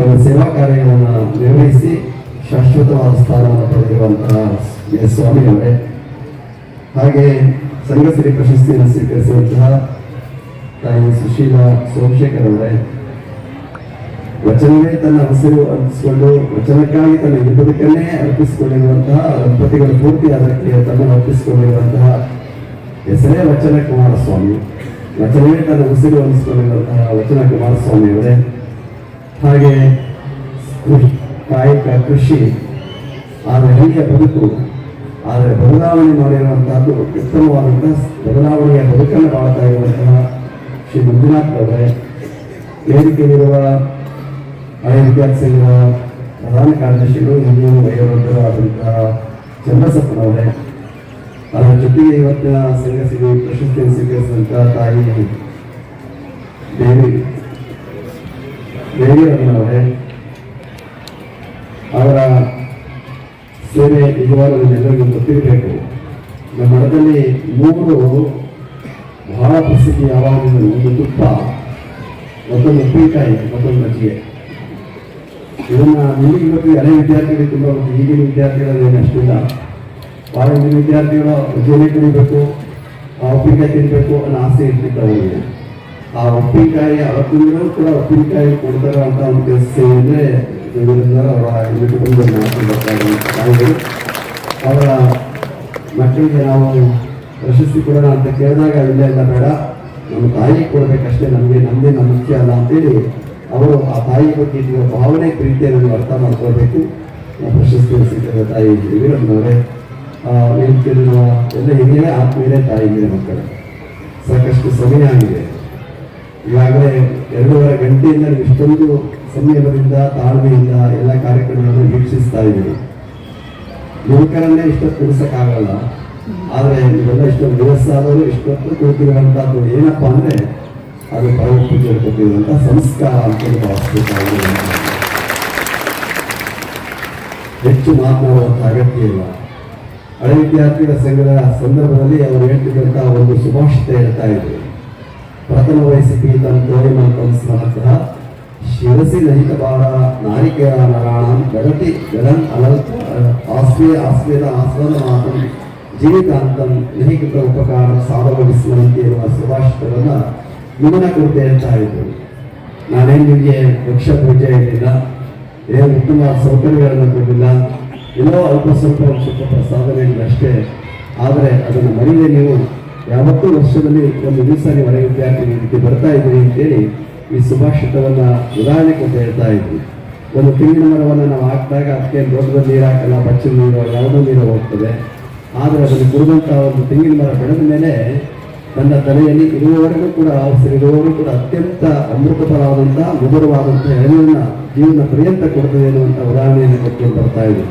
ತಮ್ಮ ಸೇವಾ ಕಾರ್ಯಗಳನ್ನು ನಿರ್ವಹಿಸಿ ಶಾಶ್ವತವಾದ ಸ್ಥಾನವನ್ನು ಪಡೆದಿರುವಂತಹ ಎಸ್ ಸ್ವಾಮಿಯವರೇ. ಹಾಗೆ ಸಂಘಶ್ರೀ ಪ್ರಶಸ್ತಿಯನ್ನು ಸ್ವೀಕರಿಸುವಂತಹ ತಾಯಿ ಸುಶೀಲಾ ಸೋಮಶೇಖರ್ ಅವರೇ. ವಚನವೇ ತನ್ನ ಹಸಿರು ಅರ್ಪಿಸಿಕೊಂಡು ವಚನಕ್ಕಾಗಿ ತನ್ನ ಈ ಬದುಕನ್ನೇ ಅರ್ಪಿಸಿಕೊಂಡಿರುವಂತಹ ದಂಪತಿಗಳು ಪೂರ್ತಿ ಅದಕ್ಕೆ ತನ್ನನ್ನು ಅರ್ಪಿಸಿಕೊಂಡಿರುವಂತಹ ಹೆಸರೇ ವಚನ ಕುಮಾರಸ್ವಾಮಿ ವಚನವೇ ತನ್ನ ಉಸಿರು ಅನಿಸಿಕೊಂಡಿರುವಂತಹ ವಚನ ಕುಮಾರಸ್ವಾಮಿ ಅವರೇ ಹಾಗೆ ಕಾಯಕ ಕೃಷಿ, ಆದರೆ ಹೀಗೆ ಬದುಕು, ಆದರೆ ಬದಲಾವಣೆ ಮಾಡಿರುವಂತಹದ್ದು ಉತ್ತಮವಾದಂತಹ ಬದಲಾವಣೆಯ ಬದುಕನ್ನು ಬಾಳ್ತಾ ಇರುವಂತಹ ಶ್ರೀ ಮಂಜುನಾಥ್ ಅವರೇ ವೇದಿಕೆಯಲ್ಲಿರುವ ಹಳೆ ವಿದ್ಯಾರ್ಥಿಗಳ ಪ್ರಧಾನ ಕಾರ್ಯದರ್ಶಿಗಳು ಹಿರಿಯ ವಯೋವೃದ್ಧರು ಚಂದ್ರಸಪ್ಪನವರೇ. ಅದರ ಜೊತೆಗೆ ಇವತ್ತಿನ ಸಂಘ ಸಿಗಿ ಪ್ರಶಸ್ತಿಯನ್ನು ಸ್ವೀಕರಿಸಿದಂತಹ ತಾಯಿ ದೇವಿ ದೇವಿಯವರವರೇ ಅವರ ಸೇವೆ ನಿಜವಾದ ಎಲ್ಲರಿಗೂ ಗೊತ್ತಿರಬೇಕು. ನಮ್ಮ ಮಠದಲ್ಲಿ ಮೂರು ಬಹಳ ಪ್ರಸಿದ್ಧಿ ಯಾವಾಗಲೂ ಒಂದು ತುಪ್ಪ, ಮತ್ತೊಂದು ಉಪ್ಪಿನಕಾಯಿ ಮತ್ತೊಂದು ಮಜ್ಜಿಗೆ. ಇದನ್ನು ನಿಮಗೆ ಹಳೆ ವಿದ್ಯಾರ್ಥಿಗಳಿಗೆ ತುಂಬ ಈಗಿನ ವಿದ್ಯಾರ್ಥಿಗಳು ಏನು ಅಷ್ಟಿಲ್ಲ. ಭಾಳ ವಿದ್ಯಾರ್ಥಿಗಳು ಜೋಲಿ ಕುಡಿಬೇಕು ಉಪ್ಪಿನಕಾಯಿ ತಿನ್ನಬೇಕು ಅನ್ನೋ ಆಸೆ ಇರ್ತಿತ್ತು ಅವರಿಗೆ. ಆ ಉಪ್ಪಿನಕಾಯಿ ಅವತ್ತಿಂದಲೂ ಕೂಡ ಉಪ್ಪಿನಕಾಯಿ ಕೊಡ್ತಾರೆ ಅಂತ ಒಂದು ಕೆಲಸ ಅಂದರೆ ಇದರಿಂದ ಅವರ ಮಾಡ್ಕೊಂಡು ಬರ್ತಾ ಅವರ ಮಕ್ಕಳಿಗೆ ನಾವು ಪ್ರಶಸ್ತಿ ಕೊಡೋಣ ಅಂತ ಕೇಳಿದಾಗ, ಇಲ್ಲ ಇಲ್ಲ, ಬೇಡ. ನಮ್ಮ ತಾಯಿ ಕೊಡಬೇಕಷ್ಟೇ, ನಮಗೆ ನಮ್ಮದೇ ನಮ್ಮ ಮುಖ್ಯ ಅಲ್ಲ ಅಂತೇಳಿ ಅವರು ಆ ತಾಯಿ ಬಗ್ಗೆ ಭಾವನೆ, ಪ್ರೀತಿಯನ್ನು ಅರ್ಥ ಮಾಡ್ಕೋಬೇಕು ಪ್ರಶಸ್ತಿ ಸಿಕ್ಕಿದ ತಾಯಿ ವೇದಿಕೆಯಲ್ಲಿರುವ ಎಲ್ಲ ಹಿರಿಯರೇ, ಆತ್ಮೀಯರೇ ತಾಯಿಗೆ ಮಕ್ಕಳು. ಸಾಕಷ್ಟು ಸಮಯ ಆಗಿದೆ. ಈಗಾಗಲೇ ಎರಡೂವರೆ ಗಂಟೆಯಿಂದ ಇಷ್ಟೊಂದು ಸಂಯಮದಿಂದ ತಾಳ್ಮೆಯಿಂದ ಎಲ್ಲ ಕಾರ್ಯಕ್ರಮಗಳನ್ನು ವೀಕ್ಷಿಸ್ತಾ ಇದ್ದೀವಿ ಯುವಕರನ್ನೇ ಇಷ್ಟೊತ್ತು ಕುಡಿಸಕ್ಕಾಗಲ್ಲ ಆದರೆ ನೀವೆಲ್ಲ ಇಷ್ಟೊಂದು ಆದರೂ ಇಷ್ಟೊತ್ತು ಕೂತಿರುವಂಥದ್ದು ಏನಪ್ಪ ಅಂದ್ರೆ ಅದು ಪರಮ ಪೂಜೆಗೆ ಕೊಟ್ಟಿರುವಂತಹ ಸಂಸ್ಕಾರ ಅಂತ ಹೆಚ್ಚು ಮಾತನಾಡುವಂಥ ಅಗತ್ಯ ಇಲ್ಲ. ಹಳೆ ವಿದ್ಯಾರ್ಥಿಗಳ ಸಂಘದ ಸಂದರ್ಭದಲ್ಲಿ ಅವರು ಹೇಳ್ತಿದ್ದಂತಹ ಒಂದು ಶುಭಾಷಿತ ಹೇಳ್ತಾ ಇದ್ರು. ಪ್ರಥಮ ವಯಸ್ಸಿ ಪೀತಂ ತೋರಿಮಂತಂ ಸ್ಮರತಃ ಶಿರಸಿ ನಹಿತ ಬಾಳ ನಾರಿಕೆಯ ನರಾಣ ಜಗತಿ ಜಗನ್ ಅನಂತ ಆಸ್ವೇ ಆಸ್ವೇದ ಆಸ್ವಾದ ಮಾತಂ, ಜೀವಿತಾಂತಂ ನಹಿಕೃತ ಉಪಕಾರ ಸಾಧಗೊಳಿಸುವಂತೆ ಇರುವ ಸುಭಾಷಿತವನ್ನ ನಿಮ್ಮನ್ನ ಕುರಿತು ಅಂತ ಹೇಳಿದರು. ನಾನೇನು ನಿಮಗೆ ವೃಕ್ಷ ಪೂಜೆ ಇರಲಿಲ್ಲ, ಏನು ಉತ್ತಮ ಸೌಕರ್ಯಗಳನ್ನು ಕೊಡಲಿಲ್ಲ ಎಲ್ಲೋ ಅಲ್ಪ ಸ್ವಲ್ಪ ಸ್ವಲ್ಪ ಪ್ರಸಾದನೆಗಳು ಅಷ್ಟೇ ಆದರೆ ಅದನ್ನು ಮರಿದೇ ನೀವು ಯಾವತ್ತೂ ವರ್ಷದಲ್ಲಿ ಒಂದು ದಿವಸ ಮನೆ ವಿದ್ಯಾರ್ಥಿ ಇದಕ್ಕೆ ಬರ್ತಾ ಇದ್ದೀರಿ ಅಂತೇಳಿ ಈ ಸುಭಾಷಿತವನ್ನು ಉದಾಹರಣೆ ಕೊಟ್ಟು ಹೇಳ್ತಾ ಇದ್ವಿ. ಒಂದು ತೆಂಗಿನ ಮರವನ್ನು ನಾವು ಹಾಕಿದಾಗ ಅದಕ್ಕೆ ದೊಡ್ಡದ ನೀರು ಹಾಕಲ್ಲ ಬಚ್ಚಿನ ನೀರು, ಯಾವುದೋ ನೀರು ಹೋಗ್ತದೆ. ಆದರೆ ಅದನ್ನು ಕುಡಿದಂಥ ಒಂದು ತೆಂಗಿನ ಮರ ಬೆಳೆದ ಮೇಲೆ ತನ್ನ ತಲೆಯಲ್ಲಿ ಇರುವವರೆಗೂ ಕೂಡ ಇರುವವರೆಗೂ ಕೂಡ ಅತ್ಯಂತ ಅಮೃತಪರವಾದಂತಹ ಮಧುರವಾದಂತಹ ಎಳೆಯನ್ನ ಜೀವನ ಪರ್ಯಂತ ಕೊಡ್ತದೆ ಅನ್ನುವಂಥ ಉದಾಹರಣೆಯನ್ನು ಕೊಟ್ಟು ಬರ್ತಾ ಇದೆ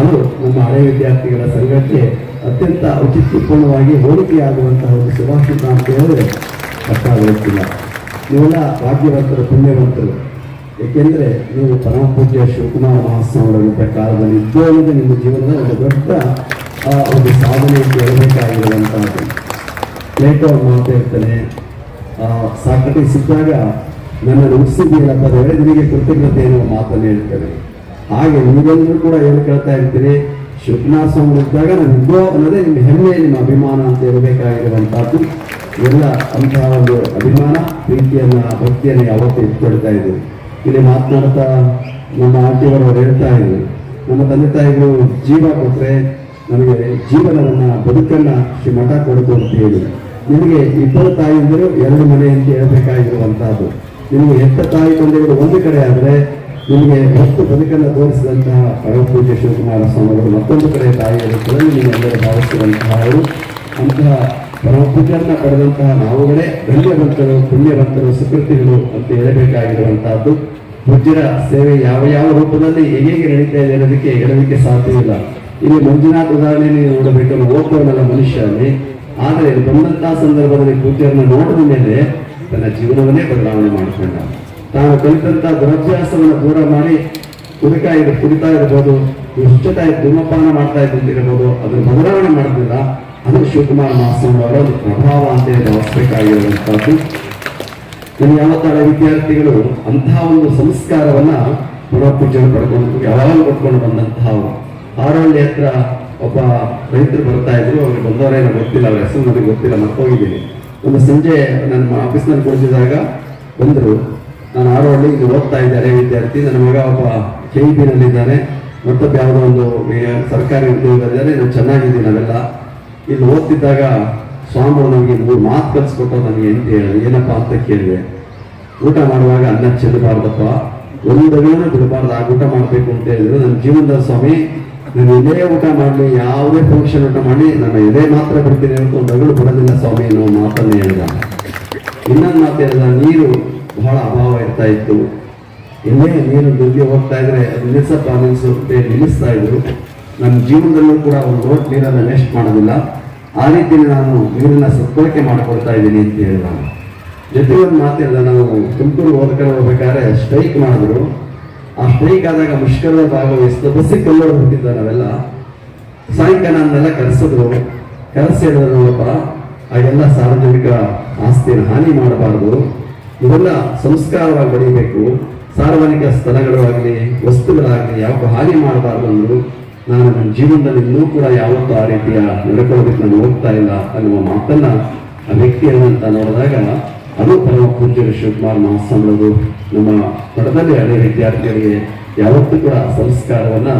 ಅದು ನಮ್ಮ ಹಳೆಯ ವಿದ್ಯಾರ್ಥಿಗಳ ಸಂಘಕ್ಕೆ ಅತ್ಯಂತ ಔಚಿತ್ಯಪೂರ್ಣವಾಗಿ ಹೋಲಿಕೆಯಾಗುವಂತಹ ಒಂದು ಸುಭಾಷಿತ ಅಂತ ಹೇಳಿದ್ರೆ ಅರ್ಥಾಗುತ್ತಿಲ್ಲ ನೀವೆಲ್ಲ ಭಾಗ್ಯವಂತರು, ಪುಣ್ಯವಂತರು. ಏಕೆಂದರೆ ನೀವು ಪರಮ ಪೂಜ್ಯ ಶಿವಕುಮಾರ ಮಹಾಸ್ವಾಮಿಗಳ ಕಾಲದಲ್ಲಿ ಇದ್ದೋಗಿದೆ ನಿಮ್ಮ ಜೀವನದ ಒಂದು ದೊಡ್ಡ ಒಂದು ಸಾಧನೆ ಅಂತ ಹೇಳಬೇಕಾಗಿರುವಂತಹದ್ದು. ಪ್ಲೇಟೋ ಇರ್ತಾನೆ. ಹೇಳ್ತಾನೆ ಸಿಕ್ಕಾಗ ಇದ್ದಾಗ ನನ್ನ ಹುಟ್ಟಿಸಿದ್ದೀರಪ್ಪ ದೇವರೇ, ನಿಮಗೆ ಕೃತಜ್ಞತೆ ಎನ್ನುವ ಮಾತನ್ನು ಹೇಳ್ತೇನೆ. ಹಾಗೆ ನೀವೆಲ್ಲರೂ ಕೂಡ ಏನು ಕೇಳ್ತಾ ಇರ್ತೀರಿ? ಶಿವಕುಮಾರ ಸ್ವಾಮಿ ಇದ್ದಾಗ ನಾನು ಅನ್ನೋದೇ ನಿಮ್ಮ ಹೆಮ್ಮೆ ನಿಮ್ಮ ಅಭಿಮಾನ ಅಂತ ಇರಬೇಕಾಗಿರುವಂತಹದ್ದು ಎಲ್ಲ ಅಂತಹ ಒಂದು ಅಭಿಮಾನ, ಪ್ರೀತಿಯನ್ನ, ಭಕ್ತಿಯನ್ನು ಯಾವತ್ತೂ ಇಟ್ಕೊಳ್ತಾ ಇದ್ದೀವಿ ಇಲ್ಲಿ ಮಾತನಾಡ್ತಾ ನಮ್ಮ ಆಂಟಿಯವರು ಹೇಳ್ತಾ ಇದ್ರು. ನಮ್ಮ ತಂದೆ ತಾಯಿಗಳು ಜೀವ ಕೊಟ್ಟರೆ ನಮಗೆ ಜೀವನವನ್ನ ಬದುಕನ್ನ ಶ್ರೀ ಮಠ ಕೊಡ್ತು ಅಂತ ಹೇಳಿ. ನಿಮಗೆ ಇಬ್ಬರು ತಾಯಿಯಂದರು ಎರಡು ಮನೆ ಅಂತ ಹೇಳ್ಬೇಕಾಗಿರುವಂತಹದ್ದು ನಿಮಗೆ ಹೆತ್ತ ತಾಯಿ ತಂದೆಗಳು ಒಂದು ಕಡೆ ಆದ್ರೆ ನಿಮಗೆ ಎಷ್ಟು ಬದುಕನ್ನು ತೋರಿಸಿದಂತಹ ಪರಮಪೂಜ್ಯ ಶಿವಕುಮಾರ ಸ್ವಾಮಿಗಳು ಮತ್ತೊಂದು ಕಡೆ ತಾಯಿಯರು ನೀವೆಲ್ಲರೂ ಭಾವಿಸಿದಂತಹ ಅವರು, ಅಂತಹ ಪರಮಪೂಜೆಯನ್ನು ಪೂಜ್ಯರನ್ನ ಪಡೆದಂತಹ ನಾವುಗಳೇ ಧನ್ಯವಂತರು ಪುಣ್ಯವಂತರು, ಸುಕೃತಿಗಳು ಅಂತ ಹೇಳಬೇಕಾಗಿರುವಂತಹದ್ದು. ಪೂಜ್ಯರ ಸೇವೆ ಯಾವ ಯಾವ ರೂಪದಲ್ಲಿ ಹೇಗೆ ನಡೀತಾ ಇದೆ ಅನ್ನೋದಕ್ಕೆ ಹೇಳೋದಕ್ಕೆ ಸಾಧ್ಯವಿಲ್ಲ ಇಲ್ಲಿ. ಮಂಜುನಾಥ ಉದಾಹರಣೆ ನೀವು ನೋಡಬೇಕು. ನಾವು ಓದ್ತವನಲ್ಲ ಮನುಷ್ಯ ಅಲ್ಲಿ ಆದರೆ ಬಂದಂತಹ ಸಂದರ್ಭದಲ್ಲಿ ಪೂಜ್ಯರನ್ನ ನೋಡಿದ ಮೇಲೆ ತನ್ನ ಜೀವನವನ್ನೇ ಬದಲಾವಣೆ ಮಾಡಿಕೊಂಡ ತಾನು ಕಲಿತಂಥ ದುರಭ್ಯಾಸವನ್ನು ದೂರ ಮಾಡಿ ಕುಡಿತಾ ಇದ್ದು ಕುಡಿತಾ ಇರ್ಬೋದು ದುಷ್ಟತಾ ಧೂಮಪಾನ ಮಾಡ್ತಾ ಇದ್ದಿರ್ಬೋದು ಅದನ್ನು ಬದಲಾವಣೆ ಮಾಡ್ತಿಲ್ಲ ಅದು ಶಿವಕುಮಾರ್ ಮಹಾಸ್ವಾಮಿ ಅವರ ಒಂದು ಪ್ರಭಾವ ಅಂತ ಹೇಳಿ ಭಾವಿಸಬೇಕಾಗಿರುವಂತಹದ್ದು ಇನ್ನು ಯಾವತ್ತಾರ ವಿದ್ಯಾರ್ಥಿಗಳು ಅಂತಹ ಒಂದು ಸಂಸ್ಕಾರವನ್ನ ಪೂಜೆಯನ್ನು ಪಡ್ಕೊಂಡು, ಯಾವಾಗಲೂ ಕೊಟ್ಕೊಂಡು ಬಂದಂತಹ ಆರೋಗ್ಯ ಹತ್ರ ಒಬ್ಬ ರೈತರು ಬರ್ತಾ ಇದ್ರು, ಅವ್ರಿಗೆ ಬಂದವರೇನೋ ಗೊತ್ತಿಲ್ಲ, ಅವ್ರ ಹೆಸರು ನನಗೆ ಗೊತ್ತಿಲ್ಲ, ಮರ್ತೋಗಿದ್ದೀನಿ. ಒಂದು ಸಂಜೆ ನನ್ನ ಆಫೀಸ್ನಲ್ಲಿ ಕೊಡಿಸಿದಾಗ ಬಂದರು. ನಾನು ಆರೋಹಳ್ಳಿ ಇಲ್ಲಿ ಓದ್ತಾ ಇದ್ದಾರೆ, ವಿದ್ಯಾರ್ಥಿ. ನನ್ನ ಮಗ ಒಬ್ಬ ಕೆ ಇ ಬಿನಲ್ಲಿದ್ದಾನೆ ಮತ್ತೊಬ್ಬ ಯಾವುದೋ ಒಂದು ಸರ್ಕಾರಿ ಉದ್ಯೋಗದಲ್ಲಿ. ನಾನು ಚೆನ್ನಾಗಿದ್ದೀನಿ ನಾವೆಲ್ಲ ಇಲ್ಲಿ ಓದ್ತಿದ್ದಾಗ ಸ್ವಾಮಿ ನನಗೆ ಮೂರು ಮಾತು ಕಲಿಸ್ಕೊಟ್ಟು ನನಗೆ ಅಂತ ಹೇಳಿ ಏನಪ್ಪ ಅಂತ ಕೇಳಿದೆ. ಊಟ ಮಾಡುವಾಗ ಅನ್ನ ಚೆಲ್ಲಬಾರ್ದಪ್ಪ. ಒಂದು ದಿನ ಬಿಡಬಾರ್ದು. ಆ ಊಟ ಮಾಡಬೇಕು ಅಂತ ಹೇಳಿದ್ರು. ನನ್ನ ಜೀವನದ ಸ್ವಾಮಿ, ನಾನು ಇದೇ ಊಟ ಮಾಡಲಿ, ಯಾವುದೇ ಫಂಕ್ಷನ್ ಊಟ ಮಾಡಿ ನಾನು ಎದೆ ಮಾತ್ರ ಬಿಡ್ತೀನಿ ಅಂತ ಒಂದು ಅಗಳು ಬಿಡೋದಿಲ್ಲ ಸ್ವಾಮಿ ಅನ್ನೋ ಮಾತನ್ನು ಹೇಳಿದ. ಇನ್ನೊಂದು ಮಾತು ಹೇಳಿದ, ನೀರು ಬಹಳ ಅಭಾವ ಇರ್ತಾ ಇತ್ತು. ಎಲ್ಲೇ ನೀರು ದುರ್ಗೆ ಹೋಗ್ತಾ ಇದ್ರೆ ಅದು ನಿಲ್ಲಿಸಪ್ಪ ನಿಲ್ಲಿಸು ಅಂತ ಹೇಳಿ ನಿಲ್ಲಿಸ್ತಾ ಇದ್ರು. ನನ್ನ ಜೀವನದಲ್ಲೂ ಕೂಡ ಒಂದು ಲೋಟ್ ನೀರನ್ನು ವೇಸ್ಟ್ ಮಾಡೋದಿಲ್ಲ. ಆ ರೀತಿ ನಾನು ನೀರನ್ನ ಸದ್ಬಳಕೆ ಮಾಡಿಕೊಳ್ತಾ ಇದ್ದೀನಿ ಅಂತ ಹೇಳಿದ ಜೊತೆ ಒಂದು ಮಾತಿಲ್ಲ ನಾವು ತುಮಕೂರು ಓದ್ಕೊಂಡು ಹೋಗ್ಬೇಕಾದ್ರೆ ಸ್ಟ್ರೈಕ್ ಮಾಡಿದ್ರು. ಆ ಸ್ಟ್ರೈಕ್ ಆದಾಗ ಮುಷ್ಕರದ ಭಾಗವಹಿಸಿದ ಬಸ್ಸಿಗೆ ಕಲ್ಲೋರು ಹೋಗಿದ್ದ ನಾವೆಲ್ಲ. ಸಾಯಂಕಾಲ ನನ್ನೆಲ್ಲ ಕರೆಸಿದ್ರು. ಕರೆಸಿ ಹೇಳಿದ್ರು ನೋಡಪ್ಪ ಅದೆಲ್ಲ ಸಾರ್ವಜನಿಕ ಆಸ್ತಿಯನ್ನು ಹಾನಿ ಮಾಡಬಾರದು. ಇವೆಲ್ಲ ಸಂಸ್ಕಾರವಾಗಿ ಬೆಳೀಬೇಕು. ಸಾರ್ವಜನಿಕ ಸ್ಥಳಗಳು ಆಗಲಿ, ವಸ್ತುಗಳಾಗಲಿ ಯಾವ ಹಾನಿ ಮಾಡಬಾರ್ದು ಅನ್ನೋದು ನಾನು ನನ್ನ ಜೀವನದಲ್ಲಿ ಇನ್ನೂ ಕೂಡ ಯಾವತ್ತೂ ಆ ರೀತಿಯ ನಡ್ಕೊಳ್ಳೋದಕ್ಕೆ ನಾನು ಹೋಗ್ತಾ ಇಲ್ಲ ಅನ್ನುವ ಮಾತನ್ನ ಆ ವ್ಯಕ್ತಿಯನ್ನು ಅಂತ ನೋಡಿದಾಗ ಅದು ಪರಮ ಪೂಜ್ಯರು ಶಿವಕುಮಾರ್ ಮಹಾಸ್ವಾಮಿಗಳು ನಮ್ಮ ಮಠದಲ್ಲಿ ಹಳೆಯ ವಿದ್ಯಾರ್ಥಿಗಳಿಗೆ ಯಾವತ್ತೂ ಕೂಡ ಸಂಸ್ಕಾರವನ್ನ